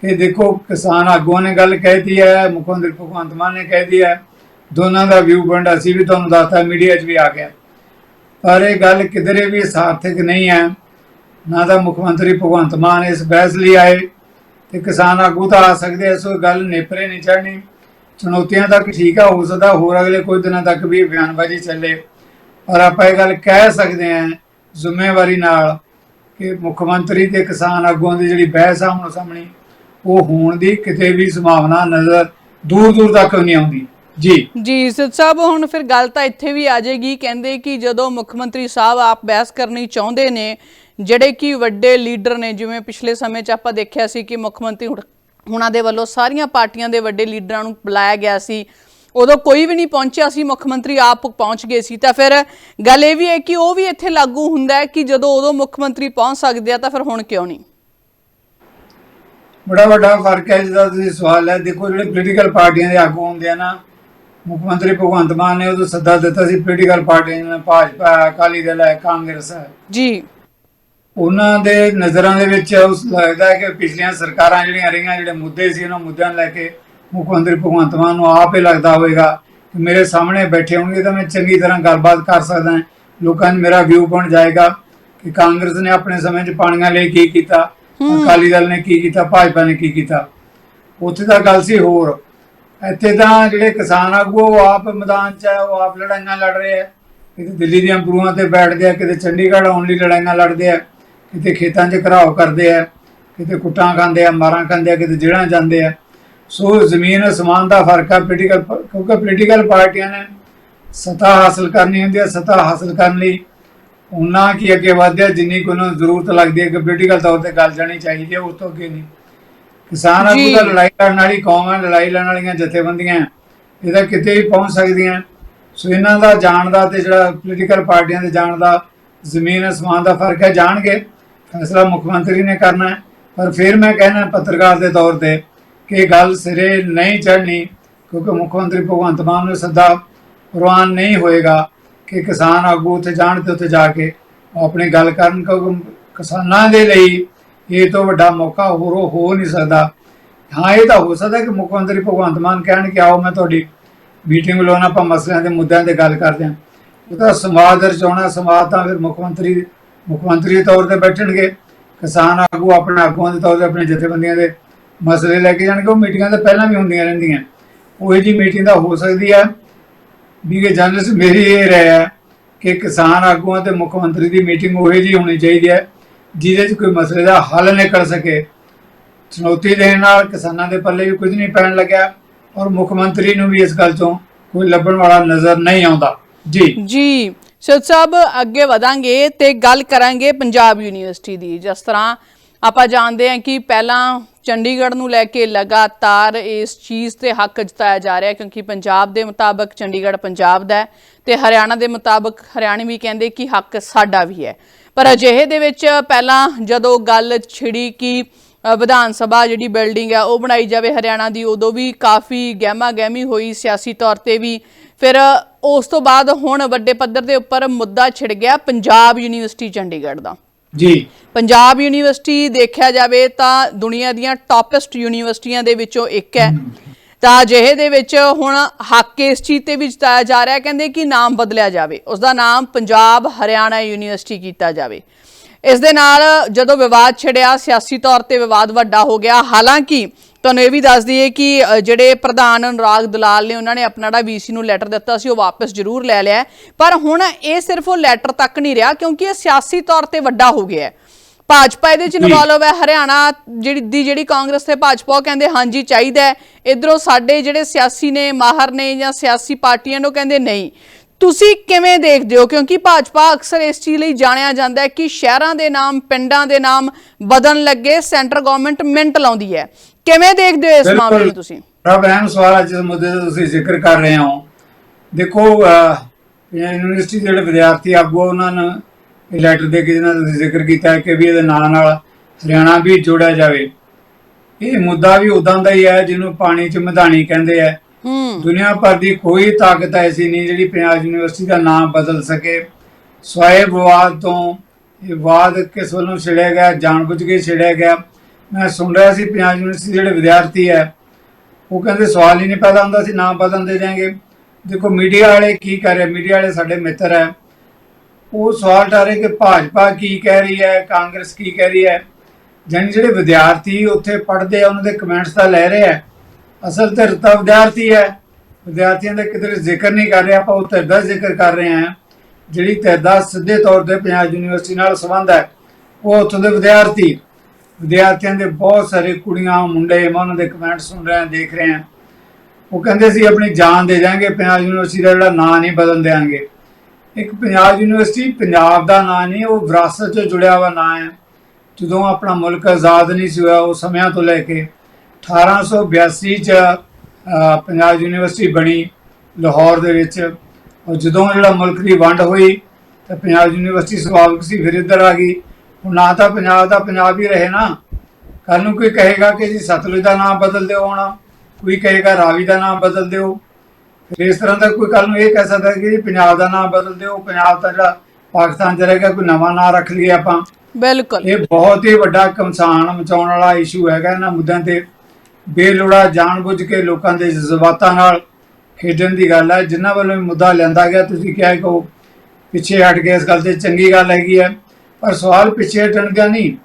ਇਹ ਦੇਖੋ ਕਿਸਾਨ ਆਗੂਆਂ ਨੇ ਗੱਲ ਕਹਿਤੀ ਹੈ ਮੁੱਖ ਮੰਤਰੀ ਭਗਵੰਤ ਮਾਨ ਨੇ ਕਹਿਤੀ ਹੈ। ਦੋਨਾਂ ਦਾ ਵਿਊ ਪੁਆਇੰਟ ਅਸੀਂ ਵੀ ਤੁਹਾਨੂੰ ਦੱਸਤਾ ਮੀਡੀਆ 'ਚ ਵੀ ਆ ਗਿਆ। ਪਰ ਇਹ ਗੱਲ ਕਿਧਰੇ ਵੀ ਸਾਰਥਕ ਨਹੀਂ ਹੈ। ਨਾ ਤਾਂ ਮੁੱਖ ਮੰਤਰੀ ਭਗਵੰਤ ਮਾਨ ਇਸ ਬਹਿਸ ਲਈ ਆਏ ਤੇ ਕਿਸਾਨ ਆਗੂ ਤਾਂ ਆ ਸਕਦੇ ਐ, ਸੋ ਗੱਲ ਨੇਪਰੇ ਨਹੀਂ ਚੜਨੀ ਚੁਣੌਤੀਆਂ ਤੱਕ ਠੀਕ ਆ ਹੋ ਸਕਦਾ ਹੋਰ ਅਗਲੇ ਕੁਝ ਦਿਨਾਂ ਤੱਕ ਵੀ ਬਿਆਨਬਾਜ਼ੀ ਚੱਲੇ। ਪਰ ਆਪਾਂ ਇਹ ਗੱਲ ਕਹਿ ਸਕਦੇ ਹਾਂ ਜ਼ਿੰਮੇਵਾਰੀ ਨਾਲ ਕਿ ਮੁੱਖ ਮੰਤਰੀ ਤੇ ਕਿਸਾਨ ਆਗੂਆਂ ਦੀ ਜਿਹੜੀ ਬਹਿਸ ਆ ਹੁਣ ਸਾਹਮਣੇ ਉਹ ਹੋਣ ਦੀ ਕਿਤੇ ਵੀ ਸੰਭਾਵਨਾ ਨਜ਼ਰ ਦੂਰ ਦੂਰ ਤੱਕ ਨਹੀਂ ਆਉਂਦੀ। ਜੀ। ਜੀ, ਸਿੱਧ ਸਾਹਿਬ, ਹੁਣ ਫਿਰ ਗੱਲ ਤਾਂ ਇੱਥੇ ਵੀ ਆ ਜਾਏਗੀ। ਕਹਿੰਦੇ ਕਿ ਜਦੋਂ ਮੁੱਖ ਮੰਤਰੀ ਸਾਹਿਬ ਆਪ ਬਹਿਸ ਕਰਨੀ ਚਾਹੁੰਦੇ ਨੇ, ਜਿਹੜੇ ਕਿ ਵੱਡੇ ਲੀਡਰ ਨੇ, ਜਿਵੇਂ ਪਿਛਲੇ ਸਮੇਂ 'ਚ ਆਪਾਂ ਦੇਖਿਆ ਸੀ ਕਿ ਮੁੱਖ ਮੰਤਰੀ ਹੁਣ- ਦੇ ਵੱਲੋਂ ਸਾਰੀਆਂ ਪਾਰਟੀਆਂ ਦੇ ਵੱਡੇ ਲੀਡਰਾਂ ਨੂੰ ਬੁਲਾਇਆ ਗਿਆ ਸੀ। ਉਦੋਂ ਕੋਈ ਵੀ ਨਹੀਂ ਪਹੁੰਚਿਆ ਸੀ, ਮੁੱਖ ਮੰਤਰੀ ਆਪ ਪਹੁੰਚ ਗਏ ਸੀ। ਤਾਂ ਫਿਰ ਗੱਲ ਇਹ ਵੀ ਹੈ ਕਿ ਉਹ ਵੀ ਇੱਥੇ ਲਾਗੂ ਹੁੰਦਾ ਹੈ ਕਿ ਜਦੋਂ ਉਦੋਂ ਮੁੱਖ ਮੰਤਰੀ ਪਹੁੰਚ ਸਕਦੇ ਆ, ਤਾਂ ਫਿਰ ਹੁਣ ਕਿਉਂ ਨਹੀਂ? ਬੜਾ ਵੱਡਾ ਫ਼ਰਕ ਹੈ ਜਿਹਦਾ ਤੁਸੀਂ ਸਵਾਲ ਹੈ। ਦੇਖੋ ਜਿਹੜੇ ਪੋਲੀਟੀਕਲ ਪਾਰਟੀਆਂ ਦੇ ਆਗੂ ਹੁੰਦੇ ਆ ਨਾ ਮੁੱਖ ਮੰਤਰੀ ਭਗਵੰਤ ਮਾਨ ਨੇ ਉਦੋਂ ਸੱਦਾ ਦਿੱਤਾ ਸੀ ਪੋਲੀਟੀਕਲ ਪਾਰਟੀਆਂ ਨੇ ਭਾਜਪਾ ਹੈ, ਅਕਾਲੀ ਦਲ ਹੈ ਕਾਂਗਰਸ ਹੈ। ਜੀ। ਉਹਨਾਂ ਦੇ ਨਜ਼ਰਾਂ ਦੇ ਵਿੱਚ ਉਸ ਲੱਗਦਾ ਹੈ ਕਿ ਪਿਛਲੀਆਂ ਸਰਕਾਰਾਂ ਜਿਹੜੀਆਂ ਰਹੀਆਂ ਜਿਹੜੇ ਮੁੱਦੇ ਸੀ ਉਹਨਾਂ ਮੁੱਦਿਆਂ ਨੂੰ ਲੈ ਕੇ ਮੁੱਖ ਮੰਤਰੀ ਭਗਵੰਤ ਮਾਨ ਨੂੰ ਆਪ ਹੀ ਲੱਗਦਾ ਹੋਵੇਗਾ ਕਿ ਮੇਰੇ ਸਾਹਮਣੇ ਬੈਠੇ ਹੋਣਗੇ ਤਾਂ ਮੈਂ ਚੰਗੀ ਤਰ੍ਹਾਂ ਗੱਲਬਾਤ ਕਰ ਸਕਦਾ ਹਾਂ। ਲੋਕਾਂ ਨੂੰ ਮੇਰਾ ਵਿਊ ਬਣ ਜਾਏਗਾ ਕਿ ਕਾਂਗਰਸ ਨੇ ਆਪਣੇ ਸਮੇਂ 'ਚ ਪਾਣੀਆਂ ਲਈ ਕੀ ਕੀਤਾ। ਅਕਾਲੀ ਦਲ ਨੇ ਕੀ ਕੀਤਾ, ਭਾਜਪਾ ਨੇ ਕੀ ਕੀਤਾ? ਉੱਥੇ ਤਾਂ ਗੱਲ ਸੀ ਹੋਰ। ਇੱਥੇ ਤਾਂ ਜਿਹੜੇ ਕਿਸਾਨ ਆਗੂ ਉਹ ਆਪ ਮੈਦਾਨ 'ਚ ਹੈ ਉਹ ਆਪ ਲੜਾਈਆਂ ਲੜ ਰਹੇ ਆ। ਕਿਤੇ ਦਿੱਲੀ ਦੀਆਂ ਬਰੂਹਾਂ ਤੇ ਬੈਠਦੇ ਆ ਕਿਤੇ ਚੰਡੀਗੜ੍ਹ ਆਉਣ ਲਈ ਲੜਾਈਆਂ ਲੜਦੇ ਆ, ਕਿਤੇ ਖੇਤਾਂ 'ਚ ਘਰਾਓ ਕਰਦੇ ਆ, ਕਿਤੇ ਕੁੱਟਾਂ ਖਾਂਦੇ ਆ, ਮਾਰਾਂ ਖਾਂਦੇ ਆ, ਕਿਤੇ ਜਿਹੜਾ ਜਾਂਦੇ ਆ। ਸੋ ਜ਼ਮੀਨ ਅਸਮਾਨ ਦਾ ਫ਼ਰਕ ਆ ਪੋਲੀਟੀਕਲ ਕਿਉਂਕਿ ਪੋਲੀਟੀਕਲ ਪਾਰਟੀਆਂ ਨੇ ਸਤਾ ਹਾਸਲ ਕਰਨੀ ਹੁੰਦੀ ਹੈ ਸਤਾ ਹਾਸਲ ਕਰਨ ਲਈ ਉਹਨਾਂ ਕੀ ਅੱਗੇ ਵਧਿਆ ਜਿੰਨੀ ਕੋਈ ਨੂੰ ਜ਼ਰੂਰਤ ਲੱਗਦੀ ਹੈ ਕਿ ਪੋਲੀਟੀਕਲ ਤੌਰ ਤੇ ਗੱਲ ਜਾਣੀ ਚਾਹੀਦੀ ਹੈ ਉਸ ਤੋਂ ਅੱਗੇ ਨਹੀਂ ਕਿਸਾਨ ਆਗੂ। ਤਾਂ ਲੜਾਈ ਲੜਨ ਵਾਲੀ ਕੌਮ ਹੈ ਲੜਾਈ ਲੜਨ ਵਾਲੀਆਂ ਜਥੇਬੰਦੀਆਂ ਹੈ। ਇਹ ਤਾਂ ਕਿਤੇ ਵੀ ਪਹੁੰਚ ਸਕਦੀਆਂ ਸੋ ਇਹਨਾਂ ਦਾ ਜਾਣ ਦਾ ਤੇ ਜਿਹੜਾ ਪੋਲੀਟੀਕਲ ਪਾਰਟੀਆਂ ਦੇ ਜਾਣ ਦਾ ਜ਼ਮੀਨ ਅਸਮਾਨ ਦਾ ਫ਼ਰਕ ਹੈ ਜਾਣਗੇ ਫੈਸਲਾ ਮੁੱਖ ਮੰਤਰੀ ਨੇ ਕਰਨਾ ਹੈ ਪਰ ਫਿਰ ਮੈਂ ਕਹਿਣਾ ਪੱਤਰਕਾਰ ਦੇ ਤੌਰ ਤੇ ਕਿ ਇਹ ਗੱਲ ਸਿਰੇ ਨਹੀਂ ਚੜਨੀ ਕਿਉਂਕਿ ਮੁੱਖ ਮੰਤਰੀ ਭਗਵੰਤ ਮਾਨ ਨੂੰ ਸੱਦਾ ਪ੍ਰਵਾਨ ਨਹੀਂ ਹੋਏਗਾ ਕਿ ਕਿਸਾਨ ਆਗੂ ਉੱਥੇ ਜਾਣ ਤੇ ਉੱਥੇ ਜਾ ਕੇ ਉਹ ਆਪਣੀ ਗੱਲ ਕਰਨ ਕਿਉਂਕਿ ਕਿਸਾਨਾਂ ਦੇ ਲਈ ਇਹ ਤੋਂ ਵੱਡਾ ਮੌਕਾ ਹੋਰ ਹੋ ਨਹੀਂ ਸਕਦਾ। ਹਾਂ, ਇਹ ਤਾਂ ਹੋ ਸਕਦਾ ਕਿ ਮੁੱਖ ਮੰਤਰੀ ਭਗਵੰਤ ਮਾਨ ਕਹਿਣ ਕਿ ਆਓ ਮੈਂ ਤੁਹਾਡੀ ਮੀਟਿੰਗ ਲਾਉਣਾ ਆਪਾਂ ਮਸਲਿਆਂ ਦੇ ਮੁੱਦਿਆਂ ਤੇ ਗੱਲ ਕਰਦੇ ਹਾਂ। ਉਹ ਤਾਂ ਸੰਵਾਦ ਰਚਾਉਣਾ, ਸੰਵਾਦ ਤਾਂ ਫਿਰ ਮੁੱਖ ਮੰਤਰੀ ਮੁੱਖ ਮੰਤਰੀ ਦੇ ਤੌਰ ਤੇ ਬੈਠਣਗੇ। ਕਿਸਾਨ ਆਗੂ ਆਪਣੇ ਆਗੂਆਂ ਦੇ ਤੌਰ ਤੇ ਆਪਣੇ ਜਥੇਬੰਦੀਆਂ ਦੇ ਮਸਲੇ ਲੈ ਕੇ ਜਾਣਗੇ। ਉਹ ਮੀਟਿੰਗਾਂ ਤਾਂ ਪਹਿਲਾਂ ਵੀ ਹੁੰਦੀਆਂ ਰਹਿੰਦੀਆਂ। ਉਹ ਜੀ ਮੀਟਿੰਗ ਤਾਂ ਹੋ ਸਕਦੀ ਹੈ। ਵੀ ਕਿ ਮੇਰੀ ਇਹ ਰਾਏ ਕਿ ਕਿਸਾਨ ਆਗੂਆਂ ਤੇ ਮੁੱਖ ਮੰਤਰੀ ਦੀ ਮੀਟਿੰਗ ਉਹੇ ਜੀ ਹੋਣੀ ਚਾਹੀਦੀ ਹੈ, ਜਿਹਦੇ 'ਚ ਕੋਈ ਮਸਲੇ ਦਾ ਹੱਲ ਨਿਕਲ ਸਕੇ। ਚੁਣੌਤੀ ਦੇਣ ਨਾਲ ਕਿਸਾਨਾਂ ਦੇ ਪੱਲੇ ਵੀ ਕੁਝ ਨਹੀਂ ਪੈਣ ਲੱਗਿਆ ਔਰ ਮੁੱਖ ਮੰਤਰੀ ਨੂੰ ਵੀ ਇਸ ਗੱਲ ਤੋਂ ਕੋਈ ਲੱਭਣ ਵਾਲਾ ਨਜ਼ਰ ਨਹੀਂ ਆਉਂਦਾ। ਜੀ। ਜੀ ਸਿੱਧ ਸਾਹਿਬ, ਅੱਗੇ ਵਧਾਂਗੇ ਤੇ ਗੱਲ ਕਰਾਂਗੇ ਪੰਜਾਬ ਯੂਨੀਵਰਸਿਟੀ ਦੀ। ਜਿਸ ਤਰ੍ਹਾਂ ਆਪਾਂ ਜਾਣਦੇ ਹਾਂ ਕਿ ਪਹਿਲਾਂ ਚੰਡੀਗੜ੍ਹ ਨੂੰ ਲੈ ਕੇ ਲਗਾਤਾਰ ਇਸ ਚੀਜ਼ ਤੇ ਹੱਕ ਜਤਾਇਆ ਜਾ ਰਿਹਾ ਕਿਉਂਕਿ ਪੰਜਾਬ ਦੇ ਮੁਤਾਬਕ ਚੰਡੀਗੜ੍ਹ ਪੰਜਾਬ ਦਾ ਹੈ ਤੇ ਹਰਿਆਣਾ ਦੇ ਮੁਤਾਬਕ ਹਰਿਆਣੇ ਵੀ ਕਹਿੰਦੇ ਕਿ ਹੱਕ ਸਾਡਾ ਵੀ ਹੈ। ਪਰ ਅਜਿਹੇ ਦੇ ਵਿੱਚ ਪਹਿਲਾਂ ਜਦੋਂ ਗੱਲ ਛਿੜੀ ਕਿ ਵਿਧਾਨ ਸਭਾ ਜਿਹੜੀ ਬਿਲਡਿੰਗ ਹੈ ਉਹ ਬਣਾਈ ਜਾਵੇ ਹਰਿਆਣਾ ਦੀ, ਉਦੋਂ ਵੀ ਕਾਫੀ ਗਹਿਮਾ ਗਹਿਮੀ ਹੋਈ ਸਿਆਸੀ ਤੌਰ ਤੇ ਵੀ। ਫਿਰ ਉਸ ਤੋਂ ਬਾਅਦ ਹੁਣ ਵੱਡੇ ਪੱਧਰ ਦੇ ਉੱਪਰ ਮੁੱਦਾ ਛਿੜ ਗਿਆ ਪੰਜਾਬ ਯੂਨੀਵਰਸਿਟੀ ਚੰਡੀਗੜ੍ਹ ਦਾ। ਜੀ। ਪੰਜਾਬ ਯੂਨੀਵਰਸਿਟੀ ਦੇਖਿਆ ਜਾਵੇ ਤਾਂ ਦੁਨੀਆ ਦੀਆਂ ਟੌਪੈਸਟ ਯੂਨੀਵਰਸਿਟੀਆਂ ਦੇ ਵਿੱਚੋਂ ਇੱਕ ਹੈ। ਤਾਂ ਅਜਿਹੇ ਦੇ ਵਿੱਚ ਹੁਣ ਹੱਕ ਇਸ ਚੀਜ਼ ਤੇ ਵੀ ਜਤਾਇਆ ਜਾ ਰਿਹਾ ਕਹਿੰਦੇ ਕਿ ਨਾਮ ਬਦਲਿਆ ਜਾਵੇ। ਉਸ ਦਾ ਨਾਮ ਪੰਜਾਬ ਹਰਿਆਣਾ ਯੂਨੀਵਰਸਿਟੀ ਕੀਤਾ ਜਾਵੇ। ਇਸ ਦੇ ਨਾਲ ਜਦੋਂ ਵਿਵਾਦ ਛਿੜਿਆ ਸਿਆਸੀ ਤੌਰ ਤੇ ਵਿਵਾਦ ਵੱਡਾ ਹੋ ਗਿਆ। ਹਾਲਾਂਕਿ ਤੁਹਾਨੂੰ ਇਹ ਵੀ ਦੱਸ ਦਈਏ ਕਿ ਜਿਹੜੇ ਪ੍ਰਧਾਨ ਅਨੁਰਾਗ ਦਲਾਲ ਨੇ ਉਹਨਾਂ ਨੇ ਆਪਣਾ ਜਿਹੜਾ ਵੀਸੀ ਨੂੰ ਲੈਟਰ ਦਿੱਤਾ ਸੀ ਉਹ ਵਾਪਸ ਜ਼ਰੂਰ ਲੈ ਲਿਆ। ਪਰ ਹੁਣ ਇਹ ਸਿਰਫ ਉਹ ਲੈਟਰ ਤੱਕ ਨਹੀਂ ਰਿਹਾ ਕਿਉਂਕਿ ਇਹ ਸਿਆਸੀ ਤੌਰ ਤੇ ਵੱਡਾ ਹੋ ਗਿਆ ਹੈ। ਭਾਜਪਾ ਇਹਦੇ ਚ ਇਨਵੋਲਵ ਹੈ। ਹਰਿਆਣਾ ਜਿਹੜੀ ਦੀ ਜਿਹੜੀ ਕਾਂਗਰਸ ਤੇ ਭਾਜਪਾ ਕਹਿੰਦੇ ਹਾਂਜੀ ਚਾਹੀਦਾ ਹੈ। ਇਧਰੋਂ ਸਾਡੇ ਜਿਹੜੇ ਸਿਆਸੀ ਨੇ ਮਾਹਰ ਨੇ ਜਾਂ ਸਿਆਸੀ ਪਾਰਟੀਆਂ ਨੂੰ ਕਹਿੰਦੇ ਨਹੀਂ। ਤੁਸੀਂ ਕਿਵੇਂ ਦੇਖਦੇ ਹੋ? ਕਿਉਂਕਿ ਭਾਜਪਾ ਅਕਸਰ ਇਸ ਚੀਜ਼ ਲਈ ਜਾਣਿਆ ਜਾਂਦਾ ਹੈ ਕਿ ਸ਼ਹਿਰਾਂ ਦੇ ਨਾਮ ਪਿੰਡਾਂ ਦੇ ਨਾਮ ਬਦਲਣ ਲੱਗੇ ਸੈਂਟਰ ਗਵਰਨਮੈਂਟ ਮਿੰਟ ਲਾਉਂਦੀ ਹੈ। ਕਿਵੇਂ ਦੇਖਦੇ ਹੋ ਇਸ ਮਾਮਲੇ ਨੂੰ ਤੁਸੀਂ? ਪ੍ਰਭ ਅਹਿਮ ਸਵਾਲ ਹੈ ਜਿਸ ਮੁੱਦੇ ਦਾ ਤੁਸੀਂ ਜ਼ਿਕਰ ਕਰ ਰਹੇ ਹੋ। ਦੇਖੋ ਯੂਨੀਵਰਸਿਟੀ ਦੇ ਜਿਹੜੇ ਵਿਦਿਆਰਥੀ ਆਗੂ ਉਹਨਾਂ ਨੂੰ ਲੈਟਰ ਦੇ ਕੇ ਜਿਹਨਾਂ ਦਾ ਤੁਸੀਂ ਜ਼ਿਕਰ ਕੀਤਾ ਹੈ ਕਿ ਵੀ ਇਹਦੇ ਨਾਂ ਨਾਲ ਹਰਿਆਣਾ ਵੀ ਜੋੜਿਆ ਜਾਵੇ। ਇਹ ਮੁੱਦਾ ਵੀ ਉਦਾਂ ਦਾ ਹੀ ਹੈ ਜਿਹਨੂੰ ਪਾਣੀ 'ਚ ਮਧਾਣੀ ਕਹਿੰਦੇ ਆ। ਦੁਨੀਆ ਭਰ ਦੀ ਕੋਈ ਤਾਕਤ ਐਸੀ ਨਹੀਂ ਜਿਹੜੀ ਪੰਜਾਬ ਯੂਨੀਵਰਸਿਟੀ ਦਾ ਨਾਮ ਬਦਲ ਸਕੇ। ਸਵਾਏ ਵਿਵਾਦ ਤੋਂ ਇਹ ਵਾਦ ਕਿਸ ਵੱਲੋਂ ਛਿੜਿਆ ਗਿਆ, ਜਾਣਬੁੱਝ ਕੇ ਛਿੜਿਆ ਗਿਆ। ਮੈਂ ਸੁਣ ਰਿਹਾ ਸੀ ਪੰਜਾਬ ਯੂਨੀਵਰਸਿਟੀ ਜਿਹੜੇ ਵਿਦਿਆਰਥੀ ਹੈ, ਉਹ ਕਹਿੰਦੇ ਸਵਾਲ ਹੀ ਨਹੀਂ ਪੈਦਾ ਹੁੰਦਾ ਸੀ ਨਾਮ ਬਦਲ ਦੇ ਜਾਣਗੇ ਦੇਖੋ, ਮੀਡੀਆ ਵਾਲੇ ਕੀ ਕਰ ਰਹੇ? ਮੀਡੀਆ ਵਾਲੇ ਸਾਡੇ ਮਿੱਤਰ ਹੈ। ਉਹ ਸਵਾਲ ਉਠਾ ਕਿ ਭਾਜਪਾ ਕੀ ਕਹਿ ਰਹੀ ਹੈ, ਕਾਂਗਰਸ ਕੀ ਕਹਿ ਰਹੀ ਹੈ? ਜਾਨੀ ਜਿਹੜੇ ਵਿਦਿਆਰਥੀ ਉੱਥੇ ਪੜ੍ਹਦੇ ਆ, ਉਹਨਾਂ ਦੇ ਕਮੈਂਟਸ ਤਾਂ ਲੈ ਰਹੇ ਆ ਅਸਲ ਤੇ ਰਤਾ ਵਿਦਿਆਰਥੀ ਹੈ। ਵਿਦਿਆਰਥੀਆਂ ਦਾ ਕਿਤੇ ਜ਼ਿਕਰ ਨਹੀਂ ਕਰ ਰਿਹਾ, ਆਪਾਂ ਉਹ ਧਿਰ ਜ਼ਿਕਰ ਕਰ ਰਹੇ ਹਾਂ। ਜਿਹੜੀ ਧਿਰ ਸਿੱਧੇ ਤੌਰ ਤੇ ਪੰਜਾਬ ਯੂਨੀਵਰਸਿਟੀ ਨਾਲ ਸੰਬੰਧ ਹੈ, ਉਹ ਉੱਥੋਂ ਦੇ ਵਿਦਿਆਰਥੀ। ਵਿਦਿਆਰਥੀਆਂ ਦੇ ਬਹੁਤ ਸਾਰੇ ਕੁੜੀਆਂ, ਮੁੰਡੇ, ਮੈਂ ਉਹਨਾਂ ਦੇ ਕਮੈਂਟ ਸੁਣ ਰਹੇ ਹਾਂ ਦੇਖ ਰਹੇ ਹਾਂ। ਉਹ ਕਹਿੰਦੇ ਸੀ, ਆਪਣੀ ਜਾਨ ਦੇ ਜਾਾਂਗੇ ਪੰਜਾਬ ਯੂਨੀਵਰਸਿਟੀ ਦਾ ਜਿਹੜਾ ਨਾਂ ਨਹੀਂ ਬਦਲ ਦੇਾਂਗੇ ਇੱਕ ਪੰਜਾਬ ਯੂਨੀਵਰਸਿਟੀ, ਪੰਜਾਬ ਦਾ ਨਾਂ ਨਹੀਂ, ਉਹ ਵਿਰਾਸਤ 'ਚ ਜੁੜਿਆ ਹੋਇਆ ਨਾਂ ਹੈ। ਜਦੋਂ ਆਪਣਾ ਮੁਲਕ ਆਜ਼ਾਦ ਨਹੀਂ ਸੀ ਹੋਇਆ, ਉਹ ਸਮਿਆਂ ਤੋਂ ਲੈ ਕੇ 1882 ਚ ਪੰਜਾਬ ਯੂਨੀਵਰਸਿਟੀ ਬਣੀ ਲਾਹੌਰ ਦੇ ਵਿੱਚ। ਜਦੋਂ ਜਿਹੜਾ ਮੁਲਕ ਦੀ ਵੰਡ ਹੋਈ ਤਾਂ ਪੰਜਾਬ ਯੂਨੀਵਰਸਿਟੀ ਸੁਭਾਵਿਕ ਸੀ ਫਿਰ ਇੱਧਰ ਆ ਗਈ। ਹੁਣ ਨਾ ਤਾਂ ਪੰਜਾਬ ਦਾ ਪੰਜਾਬ ਹੀ ਰਹੇ ਨਾ। ਕੱਲ ਨੂੰ ਕੋਈ ਕਹੇਗਾ ਕਿ ਜੀ ਸਤਲੁਜ ਦਾ ਨਾਮ ਬਦਲ ਦਿਓ ਹੁਣ। ਕੋਈ ਕਹੇਗਾ ਰਾਵੀ ਦਾ ਨਾਮ ਬਦਲ ਦਿਓ। ਫਿਰ ਇਸ ਤਰ੍ਹਾਂ ਦਾ ਕੋਈ ਕੱਲ ਨੂੰ ਇਹ ਕਹਿ ਸਕਦਾ ਕਿ ਜੀ ਪੰਜਾਬ ਦਾ ਨਾਮ ਬਦਲ ਦਿਓ। ਪੰਜਾਬ ਦਾ ਜਿਹੜਾ ਪਾਕਿਸਤਾਨ ਚ ਰਹੇਗਾ ਕੋਈ ਨਵਾਂ ਨਾਮ ਰੱਖ ਲਈਏ ਆਪਾਂ। ਬਿਲਕੁਲ। ਇਹ ਬਹੁਤ ਹੀ ਵੱਡਾ ਕਮਸਾਨ ਮਚਾਉਣ ਵਾਲਾ ਇਸ਼ੂ ਹੈਗਾ ਇਹਨਾਂ ਮੁੱਦਿਆਂ ਤੇ। ਬੇਲੋੜਾ ਜਾਣਬੁੱਝ ਕੇ ਲੋਕਾਂ ਦੇ ਜਜ਼ਬਾਤਾਂ ਨਾਲ ਖੇਡਣ ਦੀ ਗੱਲ ਹੈ। ਜਿਨ੍ਹਾਂ ਵੱਲੋਂ ਮੁੱਦਾ ਲਿਆਂਦਾ ਗਿਆ ਤੁਸੀਂ ਕਿਹਾ ਕਿ ਉਹ ਪਿੱਛੇ ਹਟ ਗਏ। ਇਸ ਗੱਲ ਤੇ ਚੰਗੀ ਗੱਲ ਹੈਗੀ ਹੈ। ਪਰ ਸਵਾਲ ਪਿੱਛੇ ਹਟਣ ਦਾ ਨਹੀਂ।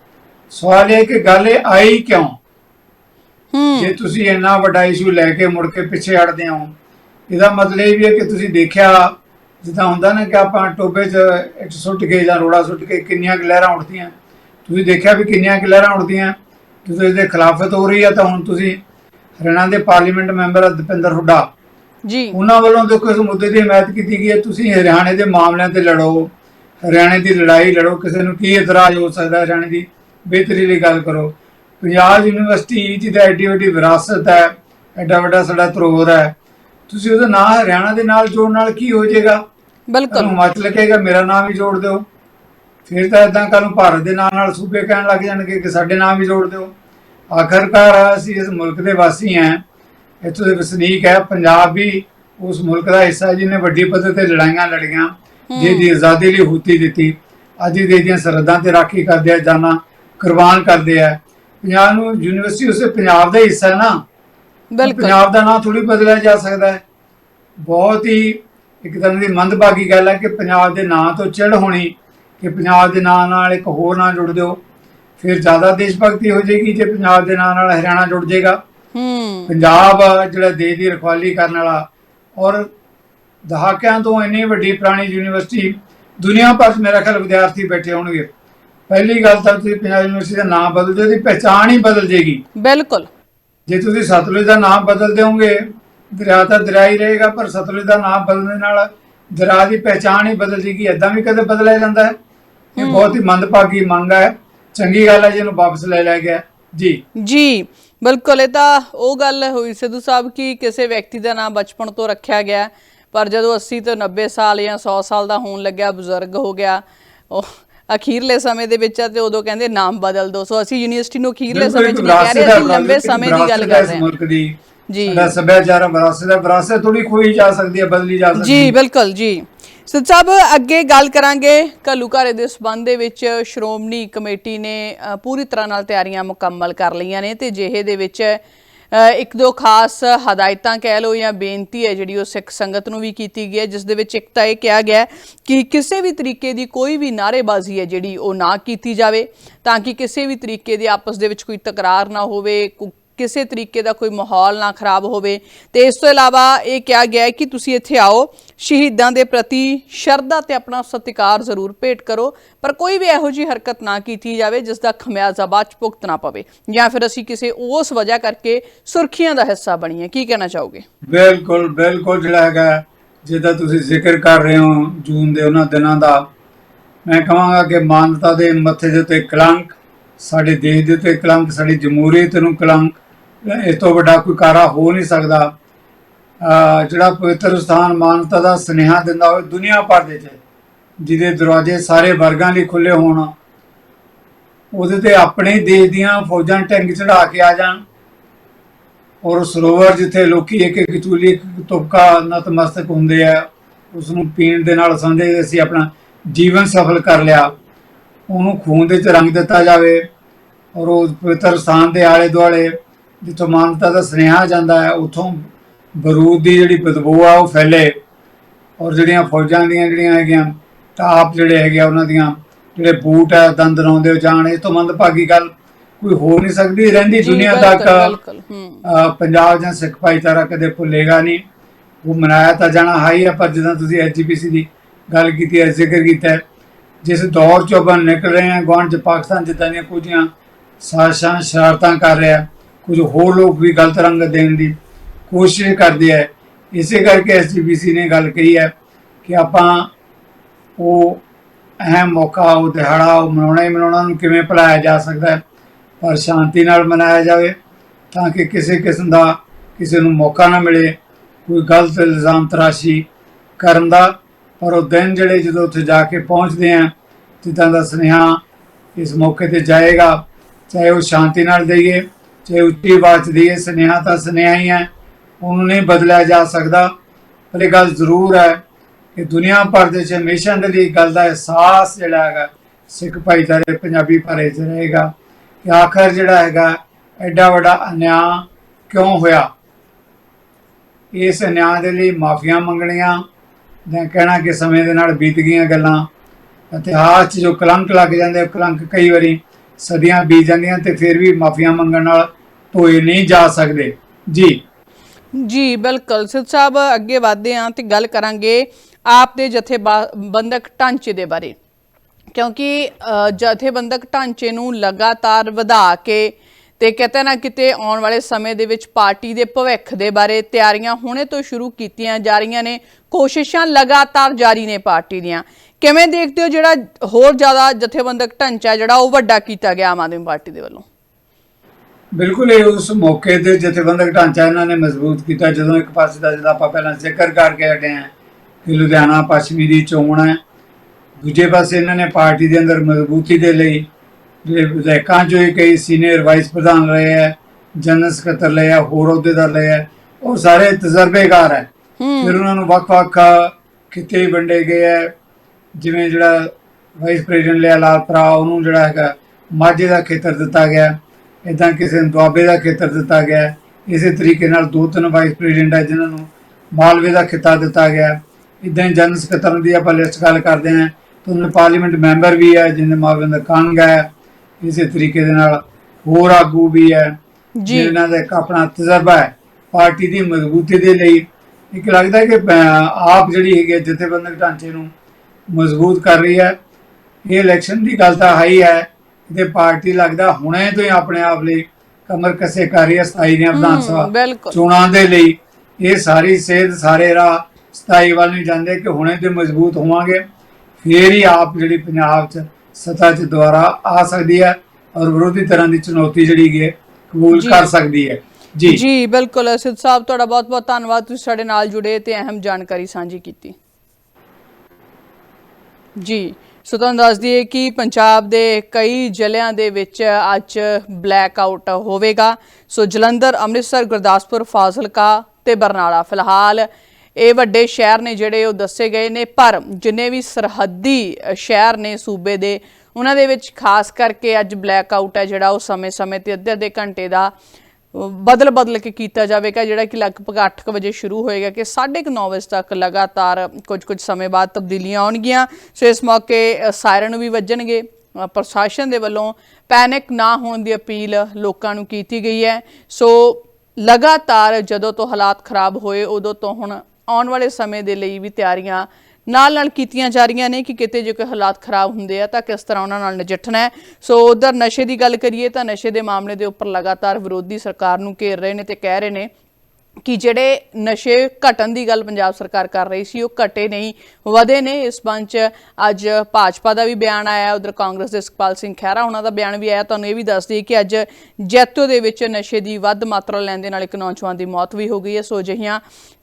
ਸਵਾਲ ਇਹ ਕਿ ਗੱਲ ਇਹ ਆਈ ਕਿਉਂ? ਹੂੰ। ਜੇ ਤੁਸੀਂ ਇੰਨਾ ਵੱਡਾ ਇਸ਼ੂ ਲੈ ਕੇ ਮੁੜ ਕੇ ਪਿੱਛੇ ਹਟਦੇ ਹੋ ਇਹਦਾ ਮਤਲਬ ਇਹ ਵੀ ਹੈ ਕਿ ਤੁਸੀਂ ਦੇਖਿਆ ਜਿੱਦਾਂ ਹੁੰਦਾ ਨਾ ਕਿ ਆਪਾਂ ਟੋਬੇ 'ਚ ਇੱਟ ਸੁੱਟ ਕੇ ਜਾਂ ਰੋੜਾ ਸੁੱਟ ਕੇ ਕਿੰਨੀਆਂ ਕੁ ਲਹਿਰਾਂ ਉੱਠਦੀਆਂ ਤੁਸੀਂ ਦੇਖਿਆ ਵੀ ਕਿੰਨੀਆਂ ਕੁ ਲਹਿਰਾਂ ਉੱਠਦੀਆਂ ਜਦੋਂ ਇਹਦੇ ਖਿਲਾਫਤ ਹੋ ਰਹੀ ਹੈ ਤਾਂ ਹੁਣ ਤੁਸੀਂ ਹਰਿਆਣਾ ਦੇ ਪਾਰਲੀਮੈਂਟ ਮੈਂਬਰ ਦਪਿੰਦਰ ਹੁੱਡਾ। ਜੀ। ਉਹਨਾਂ ਵੱਲੋਂ ਦੇਖੋ ਇਸ ਮੁੱਦੇ ਦੀ ਹਮਾਇਤ ਕੀਤੀ ਗਈ ਹੈ। ਤੁਸੀਂ ਹਰਿਆਣੇ ਦੇ ਮਾਮਲਿਆਂ ਤੇ ਲੜੋ ਹਰਿਆਣੇ ਦੀ ਲੜਾਈ ਲੜੋ ਕਿਸੇ ਨੂੰ ਕੀ ਇਤਰਾਜ਼ ਹੋ ਸਕਦਾ ਹਰਿਆਣੇ ਦੀ ਬਿਹਤਰੀ ਲਈ ਗੱਲ ਕਰੋ। ਪੰਜਾਬ ਯੂਨੀਵਰਸਿਟੀ ਜਿਹਦਾ ਐਡੀ ਵੱਡੀ ਵਿਰਾਸਤ ਹੈ ਐਡਾ ਵੱਡਾ ਸਾਡਾ ਧਰੋਹਰ ਹੈ। ਤੁਸੀਂ ਉਹਦਾ ਨਾਂ ਹਰਿਆਣਾ ਦੇ ਨਾਲ ਜੋੜਨ ਨਾਲ ਕੀ ਹੋ ਜਾਏਗਾ? ਕੱਲ ਬਿਲਕੁਲ ਹਿਮਾਚਲ ਕਹੇਗਾ ਮੇਰਾ ਨਾਮ ਵੀ ਜੋੜ ਦਿਓ। ਫਿਰ ਤਾਂ ਇਦਾਂ ਕੱਲ ਨੂੰ ਭਾਰਤ ਦੇ ਨਾਂ ਨਾਲ ਸੂਬੇ ਕਹਿਣ ਲੱਗ ਜਾਣਗੇ ਕਿ ਸਾਡੇ ਨਾਮ ਵੀ ਜੋੜ ਦਿਓ। ਆਖਰਕਾਰ ਅਸੀਂ ਇਸ ਮੁਲਕ ਦੇ ਵਾਸੀ ਹਾਂ। ਇੱਥੋਂ ਦੇ ਵਸਨੀਕ ਹੈ ਪੰਜਾਬ ਵੀ ਉਸ ਮੁਲਕ ਦਾ ਹਿੱਸਾ ਜਿਹਨੇ ਵੱਡੀ ਪੱਧਰ ਤੇ ਲੜਾਈਆਂ ਲੜੀਆਂ ਜਿਹਦੀ ਆਜ਼ਾਦੀ ਲਈ ਹੂਤੀ ਦਿੱਤੀ। ਅੱਜ ਦੇ ਦੀਆਂ ਸਰਹੱਦਾਂ ਤੇ ਰਾਖੀ ਕਰਦੇ ਆ ਜਾਨਾਂ ਕੁਰਬਾਨ ਕਰਦੇ ਆ। ਪੰਜਾਬ ਨੂੰ ਯੂਨੀਵਰਸਿਟੀ ਉਸੇ ਪੰਜਾਬ ਦਾ ਹਿੱਸਾ ਹੈ ਨਾ। ਬਿਲਕੁਲ। ਪੰਜਾਬ ਦਾ ਨਾਂ ਥੋੜੀ ਬਦਲਿਆ ਜਾ ਸਕਦਾ ਹੈ। ਬਹੁਤ ਹੀ ਇੱਕ ਤਰ੍ਹਾਂ ਦੀ ਮੰਦਭਾਗੀ ਗੱਲ ਹੈ ਕਿ ਪੰਜਾਬ ਦੇ ਨਾਂ ਤੋਂ ਚਿੜ ਹੋਣੀ ਕਿ ਪੰਜਾਬ ਦੇ ਨਾਂ ਨਾਲ ਇੱਕ ਹੋਰ ਨਾਂ ਜੁੜ ਦਿਓ ਫਿਰ ਜ਼ਿਆਦਾ ਦੇਸ਼ ਭਗਤੀ ਹੋ ਜਾਏਗੀ ਜੇ ਪੰਜਾਬ ਦੇ ਨਾਂ ਨਾਲ ਹਰਿਆਣਾ ਜੁੜ ਜਾਏਗਾ। ਹੂੰ। ਪੰਜਾਬ ਜਿਹੜਾ ਦੇਸ਼ ਦੀ ਰਖਵਾਲੀ ਕਰਨ ਵਾਲਾ ਔਰ ਦਹਾਕਿਆਂ ਤੋਂ ਇੰਨੀ ਵੱਡੀ ਪੁਰਾਣੀ ਯੂਨੀਵਰਸਿਟੀ ਦੁਨੀਆ ਭਰ ਮੇਰਾ ਖਿਆਲ ਵਿਦਿਆਰਥੀ ਬੈਠੇ ਹੋਣਗੇ। ਪਹਿਲੀ ਗੱਲ ਤਾਂ ਤੁਸੀਂ ਪੰਜਾਬ ਯੂਨੀਵਰਸਿਟੀ ਦਾ ਨਾਮ ਬਦਲ ਦਿਓ ਉਹਦੀ ਪਹਿਚਾਣ ਹੀ ਬਦਲ ਜਾਏਗੀ। ਬਿਲਕੁਲ। ਜੇ ਤੁਸੀਂ ਸਤਲੁਜ ਦਾ ਨਾਮ ਬਦਲ ਦਿਓਗੇ ਦਰਿਆ ਤਾਂ ਦਰਿਆ ਹੀ ਰਹੇਗਾ ਪਰ ਸਤਲੁਜ ਦਾ ਨਾਮ ਬਦਲਣ ਨਾਲ ਦਰਿਆ ਦੀ ਪਹਿਚਾਣ ਹੀ ਬਦਲ ਜੇਗੀ ਐਦਾਂ ਵੀ ਕਦੇ ਬਦਲਿਆ ਜਾਂਦਾ ਹੈ। ਇਹ ਬਹੁਤ ਹੀ ਮੰਦਭਾਗੀ ਮੰਗ ਹੈ। ਚੰਗੀ ਗੱਲ ਹੈ ਜਿਹਨੂੰ ਵਾਪਸ ਲੈ ਲਿਆ ਗਿਆ। ਜੀ। ਜੀ ਬਿਲਕੁਲ ਇਹ ਤਾਂ ਉਹ ਗੱਲ ਹੋਈ ਸਿੱਧੂ ਸਾਹਿਬ ਕਿ ਕਿਸੇ ਵਿਅਕਤੀ ਦਾ ਨਾਮ ਬਚਪਨ ਤੋਂ ਰੱਖਿਆ ਗਿਆ ਹੈ, ਪਰ ਜਦੋਂ 80 ਤੋਂ 90 ਸਾਲ ਜਾਂ 100 ਸਾਲ ਦਾ ਹੋਣ ਲੱਗਿਆ ਬਜ਼ੁਰਗ ਹੋ ਗਿਆ ਉਹ ਅਖੀਰਲੇ ਸਮੇਂ ਦੇ ਵਿੱਚ ਆ ਤੇ ਉਦੋਂ ਕਹਿੰਦੇ ਨਾਮ ਬਦਲ ਦੋ। ਸੋ ਅਸੀਂ ਯੂਨੀਵਰਸਿਟੀ ਨੂੰ ਅਖੀਰਲੇ ਸਮੇਂ 'ਚ ਨਹੀਂ ਕਹਿ ਰਹੇ ਅਸੀਂ ਲੰਬੇ ਸਮੇਂ ਦੀ ਗੱਲ ਕਰ ਰਹੇ ਹਾਂ। ਜੀ। ਸਾਡਾ ਸੱਭਿਆਚਾਰ ਵਿਰਾਸਤ ਹੈ ਵਿਰਾਸਤ ਥੋੜੀ ਖੋਈ ਜਾ ਸਕਦੀ ਹੈ ਬਦਲੀ ਜਾ ਸਕਦੀ ਜੀ ਬਿਲਕੁਲ ਜੀ। ਸਿੱਧ ਸਾਹਿਬ ਅੱਗੇ ਗੱਲ ਕਰਾਂਗੇ ਘੱਲੂਘਾਰੇ ਦੇ ਸਬੰਧ ਦੇ ਵਿੱਚ। ਸ਼੍ਰੋਮਣੀ ਕਮੇਟੀ ਨੇ ਪੂਰੀ ਤਰ੍ਹਾਂ ਨਾਲ ਤਿਆਰੀਆਂ ਮੁਕੰਮਲ ਕਰ ਲਈਆਂ ਨੇ ਤੇ ਜਿਹੇ ਦੇ ਵਿੱਚ ਇੱਕ ਦੋ ਖਾਸ ਹਦਾਇਤਾਂ ਕਹਿ ਲਓ ਜਾਂ ਬੇਨਤੀ ਹੈ ਜਿਹੜੀ ਉਹ ਸਿੱਖ ਸੰਗਤ ਨੂੰ ਵੀ ਕੀਤੀ ਗਈ ਹੈ, ਜਿਸ ਦੇ ਵਿੱਚ ਇੱਕ ਤਾਂ ਇਹ ਕਿਹਾ ਗਿਆ ਕਿ ਕਿਸੇ ਵੀ ਤਰੀਕੇ ਦੀ ਕੋਈ ਵੀ ਨਾਅਰੇਬਾਜ਼ੀ ਹੈ ਜਿਹੜੀ ਉਹ ਨਾ ਕੀਤੀ ਜਾਵੇ, ਤਾਂ ਕਿ ਕਿਸੇ ਵੀ ਤਰੀਕੇ ਦੇ ਆਪਸ ਦੇ ਵਿੱਚ ਕੋਈ ਤਕਰਾਰ ਨਾ ਹੋਵੇ, ਕੋ- ਕਿਸੇ ਤਰੀਕੇ ਦਾ ਕੋਈ ਮਾਹੌਲ ਨਾ ਖਰਾਬ ਹੋਵੇ। ਤੇ ਇਸ ਤੋਂ ਇਲਾਵਾ ਇਹ ਕਿਹਾ ਗਿਆ ਹੈ ਕਿ ਤੁਸੀਂ ਇੱਥੇ ਆਓ, ਸ਼ਹੀਦਾਂ ਦੇ ਪ੍ਰਤੀ ਸ਼ਰਧਾ ਤੇ ਆਪਣਾ ਸਤਿਕਾਰ ਜ਼ਰੂਰ ਭੇਟ ਕਰੋ, ਪਰ ਕੋਈ ਵੀ ਇਹੋ ਜਿਹੀ ਹਰਕਤ ਨਾ ਕੀਤੀ ਜਾਵੇ, ਜਿਸ ਦਾ ਖਮਿਆਜ਼ਾ ਬਾਅਦ ਚ ਭੁਗਤਣਾ ਪਵੇ। ਜਾਂ ਫਿਰ ਅਸੀਂ ਕਿਸੇ ਉਸ ਵਜ੍ਹਾ ਕਰਕੇ ਸੁਰਖੀਆਂ ਦਾ ਹਿੱਸਾ ਬਣੀਏ। ਕੀ ਕਹਿਣਾ ਚਾਹੋਗੇ? ਬਿਲਕੁਲ ਬਿਲਕੁਲ ਜਿਹੜਾ ਹੈਗਾ ਜਿਹਦਾ ਤੁਸੀਂ ਜ਼ਿਕਰ ਕਰ ਰਹੇ ਹੋ ਜੂਨ ਦੇ ਉਹਨਾਂ ਦਿਨਾਂ ਦਾ, ਮੈਂ ਕਹਾਂਗਾ ਕਿ ਮਾਨਵਤਾ ਦੇ ਮੱਥੇ ਦੇ ਉੱਤੇ ਕਲੰਕ, ਸਾਡੇ ਦੇਸ਼ ਦੇ ਉੱਤੇ ਕਲੰਕ, ਸਾਡੀ ਜਮਹੂਰੀਅਤ ਨੂੰ ਕਲੰਕ ਇਸ ਤੋਂ ਵੱਡਾ ਕੋਈ ਕਾਰਾ ਹੋ ਨਹੀਂ ਸਕਦਾ। ਅਹ, ਜਿਹੜਾ ਪਵਿੱਤਰ ਸਥਾਨ ਮਾਨਤਾ ਦਾ ਸੁਨੇਹਾ ਦਿੰਦਾ ਹੋਵੇ ਦੁਨੀਆ ਭਰ ਦੇ ਚ ਜਿਹਦੇ ਦਰਵਾਜ਼ੇ ਸਾਰੇ ਵਰਗਾਂ ਲਈ ਖੁੱਲੇ ਹੋਣ, ਉਹਦੇ ਤੇ ਆਪਣੇ ਦੇਸ਼ ਦੀਆਂ ਫੌਜਾਂ ਟੈਂਕ ਚੜਾ ਕੇ ਆ ਜਾਣ। ਔਰ ਸਰੋਵਰ ਜਿੱਥੇ ਲੋਕੀ ਇੱਕ ਇੱਕ ਚੂਲੀ ਇੱਕ ਤੁਪਕਾ ਨਤਮਸਤਕ ਹੁੰਦੇ ਆ ਉਸ ਨੂੰ ਪੀਣ ਦੇ ਨਾਲ ਸਮਝੇ ਅਸੀਂ ਆਪਣਾ ਜੀਵਨ ਸਫਲ ਕਰ ਲਿਆ। ਉਹਨੂੰ ਖੂਨ ਦੇ ਚ ਰੰਗ ਦਿੱਤਾ ਜਾਵੇ, ਔਰ ਉਹ ਪਵਿੱਤਰ ਸਥਾਨ ਦੇ ਆਲੇ ਦੁਆਲੇ ਜਿੱਥੋਂ ਮਾਨਵਤਾ ਦਾ ਸੁਨੇਹਾ ਜਾਂਦਾ ਹੈ ਉਥੋਂ ਬਰੂਦ ਦੀ ਜਿਹੜੀ ਬਦਬੂ ਆ ਉਹ ਫੈਲੇ। ਔਰ ਜਿਹੜੀਆਂ ਫੌਜਾਂ ਦੀਆਂ ਜਿਹੜੀਆਂ ਹੈਗੀਆਂ ਟਾਪ ਜਿਹੜੇ ਹੈਗੇ ਆ ਉਹਨਾਂ ਦੀਆਂ ਜਿਹੜੇ ਬੂਟ ਹੈ ਦੰਦ ਲਾਉਂਦੇ ਹੋ ਜਾਣ ਇਹ ਤੋਂ ਮੰਦਭਾਗੀ ਗੱਲ ਕੋਈ ਹੋ ਨਹੀਂ ਸਕਦੀ। ਰਹਿੰਦੀ ਦੁਨੀਆ ਤੱਕ ਪੰਜਾਬ ਜਾਂ ਸਿੱਖ ਭਾਈਚਾਰਾ ਕਦੇ ਭੁੱਲੇਗਾ ਨਹੀਂ। ਉਹ ਮਨਾਇਆ ਤਾਂ ਜਾਣਾ ਹੈ ਹੀ ਹੈ ਪਰ ਜਦੋਂ ਤੁਸੀਂ ਐਜੀਪੀਸੀ ਦੀ ਗੱਲ ਕੀਤੀ ਹੈ ਜ਼ਿਕਰ ਕੀਤਾ ਹੈ ਜਿਸ ਦੌਰ ਚੋਂ ਬਣ ਨਿਕਲ ਰਹੇ ਹਾਂ ਗੁਆਂਢ ਚ ਪਾਕਿਸਤਾਨ ਜਿੱਦਾਂ ਦੀਆਂ ਕੁਝੀਆਂ ਸਾਜ਼ਿਸ਼ਾਂ ਸ਼ਰਾਰਤਾਂ ਕਰ ਰਿਹਾ ਕੁਝ ਹੋਰ ਲੋਕ ਵੀ ਗਲਤ ਰੰਗ ਦੇਣ ਦੀ ਕੋਸ਼ਿਸ਼ ਕਰਦੇ ਹੈ ਇਸੇ ਕਰਕੇ ਐਸਜੀਪੀਸੀ ਨੇ ਗੱਲ ਕਹੀ ਹੈ ਕਿ ਆਪਾਂ ਉਹ ਅਹਿਮ ਮੌਕਾ, ਉਹ ਦਿਹਾੜਾ, ਉਹ ਮਨਾਉਣਾ ਹੀ ਮਨਾਉਣਾ ਨੂੰ ਕਿਵੇਂ ਭੁਲਾਇਆ ਜਾ ਸਕਦਾ ਹੈ, ਪਰ ਸ਼ਾਂਤੀ ਨਾਲ ਮਨਾਇਆ ਜਾਵੇ ਤਾਂ ਕਿ ਕਿਸੇ ਕਿਸਮ ਦਾ ਕਿਸੇ ਨੂੰ ਮੌਕਾ ਨਾ ਮਿਲੇ, ਕੋਈ ਗਲਤ ਇਲਜ਼ਾਮ ਤਰਾਸ਼ੀ ਕਰਨ ਦਾ। ਪਰ ਉਹ ਦਿਨ ਜਿਹੜੇ ਜਦੋਂ ਉੱਥੇ ਜਾ ਕੇ ਪਹੁੰਚਦੇ ਆ, ਜਿੱਦਾਂ ਦਾ ਸੁਨੇਹਾ ਇਸ ਮੌਕੇ ਤੇ ਜਾਏਗਾ, ਚਾਹੇ ਉਹ ਸ਼ਾਂਤੀ ਨਾਲ ਦੇਈਏ ਚਾਹੇ ਉੱਚੀ ਆਵਾਜ਼ ਦੀ ਦੇਈਏ ਸੁਨੇਹਾ ਤਾਂ ਸੁਨੇਹਾ ਹੀ ਹੈ, ਉਹਨੂੰ ਨਹੀਂ ਬਦਲਿਆ ਜਾ ਸਕਦਾ। ਪਰ ਇਹ ਗੱਲ ਜ਼ਰੂਰ ਹੈ ਕਿ ਦੁਨੀਆ ਭਰ ਦੇ 'ਚ ਹਮੇਸ਼ਾ ਦੇ ਲਈ ਗੱਲ ਦਾ ਅਹਿਸਾਸ ਜਿਹੜਾ ਹੈਗਾ, ਸਿੱਖ ਭਾਈਚਾਰੇ ਪੰਜਾਬੀ ਭਾਰੇ 'ਚ ਰਹੇਗਾ ਕਿ ਆਖਰ ਜਿਹੜਾ ਹੈਗਾ, ਐਡਾ ਵੱਡਾ ਅਨਿਆ ਕਿਉਂ ਹੋਇਆ? ਇਸ ਅਨਿਆ ਦੇ ਲਈ ਮਾਫੀਆਂ ਮੰਗਣੀਆਂ, ਜਾਂ ਕਹਿਣਾ ਕਿ ਸਮੇਂ ਦੇ ਨਾਲ ਬੀਤ ਗਈਆਂ ਗੱਲਾਂ, ਇਤਿਹਾਸ 'ਚ ਜੋ ਕਲੰਕ ਲੱਗ ਜਾਂਦੇ ਉਹ ਕਲੰਕ ਕਈ ਵਾਰੀ ਸਦੀਆਂ ਬੀਤ ਜਾਂਦੀਆਂ ਤੇ ਫਿਰ ਵੀ ਮਾਫੀਆਂ ਮੰਗਣ ਨਾਲ ਧੋਏ ਨਹੀਂ ਜਾ ਸਕਦੇ। ਜੀ। ਜੀ, ਬਿਲਕੁਲ। ਸਿੱਧ ਸਾਹਿਬ, ਅੱਗੇ ਵਧਦੇ ਹਾਂ ਤੇ ਗੱਲ ਕਰਾਂਗੇ ਆਪ ਦੇ ਜਥੇਬੰਦਕ ਢਾਂਚੇ ਦੇ ਬਾਰੇ। ਕਿਉਂਕਿ ਜਥੇਬੰਦਕ ਢਾਂਚੇ ਨੂੰ ਲਗਾਤਾਰ ਵਧਾ ਕੇ ਤੇ ਕਿਤੇ ਨਾ ਕਿਤੇ ਆਉਣ ਵਾਲੇ ਸਮੇਂ ਦੇ ਵਿੱਚ ਪਾਰਟੀ ਦੇ ਭਵਿੱਖ ਦੇ ਬਾਰੇ ਤਿਆਰੀਆਂ ਹੁਣੇ ਤੋਂ ਸ਼ੁਰੂ ਕੀਤੀਆਂ ਜਾ ਰਹੀਆਂ ਨੇ। ਕੋਸ਼ਿਸ਼ਾਂ ਲਗਾਤਾਰ ਜਾਰੀ ਨੇ ਪਾਰਟੀ ਦੀਆਂ। ਕਿਵੇਂ ਦੇਖਦੇ ਹੋ ਜਿਹੜਾ ਹੋਰ ਜ਼ਿਆਦਾ ਜਥੇਬੰਦਕ ਢਾਂਚਾ ਜਿਹੜਾ ਉਹ ਵੱਡਾ ਕੀਤਾ ਗਿਆ ਆਮ ਆਦਮੀ ਪਾਰਟੀ ਦੇ ਵੱਲੋਂ? ਬਿਲਕੁਲ ਇਹ ਉਸ ਮੌਕੇ ਤੇ ਜਥੇਬੰਦਕ ਢਾਂਚਾ ਇਹਨਾਂ ਨੇ ਮਜ਼ਬੂਤ ਕੀਤਾ। ਜਦੋਂ ਇੱਕ ਪਾਸੇ ਦਾ ਜਿਹਦਾ ਆਪਾਂ ਪਹਿਲਾਂ ਜ਼ਿਕਰ ਕਰਕੇ ਹਟੇ ਹਾਂ ਕਿ ਲੁਧਿਆਣਾ ਪੱਛਮੀ ਦੀ ਚੋਣ ਹੈ ਦੂਜੇ ਪਾਸੇ ਇਹਨਾਂ ਨੇ ਪਾਰਟੀ ਦੇ ਅੰਦਰ ਮਜ਼ਬੂਤੀ ਦੇ ਲਈ ਜਿਹੜੇ ਵਿਧਾਇਕਾਂ ਚੋਂ ਕਈ ਸੀਨੀਅਰ ਵਾਈਸ ਪ੍ਰਧਾਨ ਰਹੇ ਹੈ ਜਨਰਲ ਸਕੱਤਰ ਲਏ ਹੈ ਹੋਰ ਅਹੁਦੇਦਾਰ ਲਏ ਹੈ ਉਹ ਸਾਰੇ ਤਜਰਬੇਕਾਰ ਹੈ। ਫਿਰ ਉਹਨਾਂ ਨੂੰ ਵੱਖ-ਵੱਖ ਕਿਤੇ ਵੰਡੇ ਗਏ ਹੈ। ਜਿਵੇਂ ਜਿਹੜਾ ਵਾਈਸ ਪ੍ਰੈਜ਼ੀਡੈਂਟ ਲਿਆ ਲਾਲਪਰਾ ਉਹਨੂੰ ਜਿਹੜਾ ਹੈਗਾ ਮਾਝੇ ਦਾ ਖੇਤਰ ਦਿੱਤਾ ਗਿਆ। ਇਦਾਂ ਕਿਸੇ ਨੂੰ ਦੁਆਬੇ ਦਾ ਖੇਤਰ ਦਿੱਤਾ ਗਿਆ ਇਸੇ ਤਰੀਕੇ ਨਾਲ ਦੋ ਤਿੰਨ ਵਾਈਸ ਪ੍ਰੈਜ਼ੀਡੈਂਟ ਹੈ ਜਿਨ੍ਹਾਂ ਨੂੰ ਮਾਲਵੇ ਦਾ ਖਿੱਤਾ ਦਿੱਤਾ ਗਿਆ ਇਦਾਂ ਹੀ ਜਨਰਲ ਸਕੱਤਰ ਦੀ ਆਪਾਂ ਲਿਸਟ ਗੱਲ ਕਰਦੇ ਹਾਂ। ਤਾਂ ਉਹਨਾਂ ਪਾਰਲੀਮੈਂਟ ਮੈਂਬਰ ਵੀ ਹੈ ਜਿਨ੍ਹਾਂ ਮਾਵਿੰਦਰ ਕਾਂਗ ਹੈ। ਇਸੇ ਤਰੀਕੇ ਦੇ ਨਾਲ ਹੋਰ ਆਗੂ ਵੀ ਹੈ। ਜਿਨ੍ਹਾਂ ਦਾ ਇੱਕ ਆਪਣਾ ਤਜਰਬਾ ਹੈ ਪਾਰਟੀ ਦੀ ਮਜ਼ਬੂਤੀ ਦੇ ਲਈ। ਇੱਕ ਲੱਗਦਾ ਹੈ ਕਿ ਆਪ ਜਿਹੜੀ ਹੈਗੀ ਜਥੇਬੰਦਕ ਢਾਂਚੇ ਨੂੰ ਮਜ਼ਬੂਤ ਕਰ ਰਹੀ ਹੈ। ਇਹ ਇਲੈਕਸ਼ਨ ਦੀ ਗੱਲ ਤਾਂ ਹੈ ਹੀ ਤੇ ਪਾਰਟੀ ਲੱਗਦਾ ਹੁਣੇ ਤੋਂ ਹੀ ਆਪਣੇ ਆਪ ਲਈ ਕਮਰ ਕਸੇ ਕਰ ਰਹੀ ਹੈ ਸਥਾਈ ਦੀਆਂ ਵਿਧਾਨ ਹਮ, ਸਭਾ। ਚੋਣਾਂ ਦੇ ਲਈ। ਇਹ ਸਾਰੀ ਸੇਧ ਸਾਰੇ ਰਾਹ ਸਥਾਈ ਵੱਲ ਨੂੰ ਜਾਂਦੇ ਕਿ ਹੁਣੇ ਤੇ ਮਜ਼ਬੂਤ ਹੋਵਾਂਗੇ। ਫੇਰ ਹੀ ਆਪ ਜਿਹੜੀ ਪੰਜਾਬ 'ਚ ਸੱਤਾ 'ਚ ਦੁਆਰਾ ਆ ਸਕਦੀ ਹੈ ਔਰ ਵਿਰੋਧੀ ਤਰ੍ਹਾਂ ਦੀ ਚੁਣੌਤੀ ਜਿਹੜੀ ਹੈ ਕਬੂਲ। ਕਰ ਸਕਦੀ ਹੈ। ਜੀ। ਜੀ ਬਿਲਕੁਲ। ਸਿੱਧ ਸਾਹਿਬ ਤੁਹਾਡਾ ਬਹੁਤ-ਬਹੁਤ ਧੰਨਵਾਦ। ਤੁਸੀਂ ਸਾਡੇ ਨਾਲ ਜੁੜੇ ਤੇ ਅਹਿਮ ਜਾਣਕਾਰੀ ਸਾਂਝੀ ਕੀਤੀ। ਜੀ। ਸੋ ਤੁਹਾਨੂੰ ਦੱਸ ਦਈਏ ਕਿ ਪੰਜਾਬ ਦੇ ਕਈ ਜ਼ਿਲ੍ਹਿਆਂ ਦੇ ਵਿੱਚ ਅੱਜ ਬਲੈਕ ਆਊਟ ਹੋਵੇਗਾ। ਸੋ ਜਲੰਧਰ, ਅੰਮ੍ਰਿਤਸਰ, ਗੁਰਦਾਸਪੁਰ, ਫਾਜ਼ਿਲਕਾ ਤੇ ਬਰਨਾਲਾ ਫਿਲਹਾਲ ਇਹ ਵੱਡੇ ਸ਼ਹਿਰ ਨੇ ਜਿਹੜੇ ਉਹ ਦੱਸੇ ਗਏ ਨੇ, ਪਰ ਜਿੰਨੇ ਵੀ ਸਰਹੱਦੀ ਸ਼ਹਿਰ ਨੇ ਸੂਬੇ ਦੇ, ਉਹਨਾਂ ਦੇ ਵਿੱਚ ਖਾਸ ਕਰਕੇ ਅੱਜ ਬਲੈਕ ਆਊਟ ਹੈ ਜਿਹੜਾ ਉਹ ਸਮੇਂ-ਸਮੇਂ ਤੇ ਅੱਧੇ-ਅੱਧੇ ਘੰਟੇ ਦਾ ਬਦਲ ਬਦਲ ਕੇ ਕੀਤਾ ਜਾਵੇਗਾ, ਜਿਹੜਾ ਕਿ ਲਗਭਗ 8:00 ਵਜੇ ਸ਼ੁਰੂ ਹੋਏਗਾ ਕਿ 9:30 ਵਜੇ ਤੱਕ ਲਗਾਤਾਰ ਕੁਝ ਕੁਝ ਸਮੇਂ ਬਾਅਦ ਤਬਦੀਲੀਆਂ ਆਉਣਗੀਆਂ। ਸੋ ਇਸ ਮੌਕੇ ਸਾਇਰਨ ਵੀ ਵੱਜਣਗੇ। ਪ੍ਰਸ਼ਾਸਨ ਦੇ ਵੱਲੋਂ ਪੈਨਿਕ ਨਾ ਹੋਣ ਦੀ ਅਪੀਲ ਲੋਕਾਂ ਨੂੰ ਕੀਤੀ ਗਈ ਹੈ। ਸੋ ਲਗਾਤਾਰ ਜਦੋਂ ਤੋਂ ਹਾਲਾਤ ਖਰਾਬ ਹੋਏ, ਉਦੋਂ ਤੋਂ ਹੁਣ ਆਉਣ ਵਾਲੇ ਸਮੇਂ ਦੇ ਲਈ ਵੀ ਤਿਆਰੀਆਂ ਨਾਲ ਨਾਲ ਕੀਤੀਆਂ ਜਾ ਰਹੀਆਂ ਨੇ ਕਿ ਕਿਤੇ ਜੇ ਕੋਈ ਹਾਲਾਤ ਖਰਾਬ ਹੁੰਦੇ ਆ ਤਾਂ ਕਿਸ ਤਰ੍ਹਾਂ ਉਹਨਾਂ ਨਾਲ ਨਜਿੱਠਣਾ ਹੈ। ਸੋ ਉਧਰ ਨਸ਼ੇ ਦੀ ਗੱਲ ਕਰੀਏ ਤਾਂ ਨਸ਼ੇ ਦੇ ਮਾਮਲੇ ਦੇ ਉੱਪਰ ਲਗਾਤਾਰ ਵਿਰੋਧੀ ਸਰਕਾਰ ਨੂੰ ਘੇਰ ਰਹੇ ਨੇ ਤੇ ਕਹਿ ਰਹੇ ਨੇ ਕਿ ਜਿਹੜੇ ਨਸ਼ੇ ਘਟਣ ਦੀ ਗੱਲ ਪੰਜਾਬ ਸਰਕਾਰ ਕਰ ਰਹੀ ਸੀ, ਉਹ ਘਟੇ ਨਹੀਂ, ਵਧੇ ਨੇ। ਇਸ ਬੰਚ ਅੱਜ ਭਾਜਪਾ ਦਾ ਵੀ ਬਿਆਨ ਆਇਆ, ਉਧਰ ਕਾਂਗਰਸ ਦੇ ਸੁਖਪਾਲ ਸਿੰਘ ਖਹਿਰਾ, ਉਹਨਾਂ ਦਾ ਬਿਆਨ ਵੀ ਆਇਆ। ਤੁਹਾਨੂੰ ਇਹ ਵੀ ਦੱਸ ਦਈਏ ਕਿ ਅੱਜ ਜੈਤੋ ਦੇ ਵਿੱਚ ਨਸ਼ੇ ਦੀ ਵੱਧ ਮਾਤਰਾ ਲੈਣ ਦੇ ਨਾਲ ਇੱਕ ਨੌਜਵਾਨ ਦੀ ਮੌਤ ਵੀ ਹੋ ਗਈ ਹੈ। ਸੋ ਅਜਿਹੀਆਂ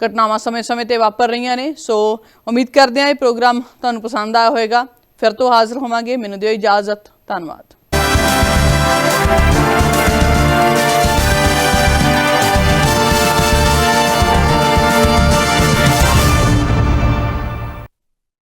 ਘਟਨਾਵਾਂ ਸਮੇਂ-ਸਮੇਂ ਤੇ ਵਾਪਰ ਰਹੀਆਂ ਨੇ। ਸੋ ਉਮੀਦ ਕਰਦੇ ਹਾਂ ਇਹ ਪ੍ਰੋਗਰਾਮ ਤੁਹਾਨੂੰ ਪਸੰਦ ਆਇਆ ਹੋਵੇਗਾ। ਫਿਰ ਤੋਂ ਹਾਜ਼ਰ ਹੋਵਾਂਗੇ। ਮੈਨੂੰ ਦਿਓ ਇਜਾਜ਼ਤ। ਧੰਨਵਾਦ।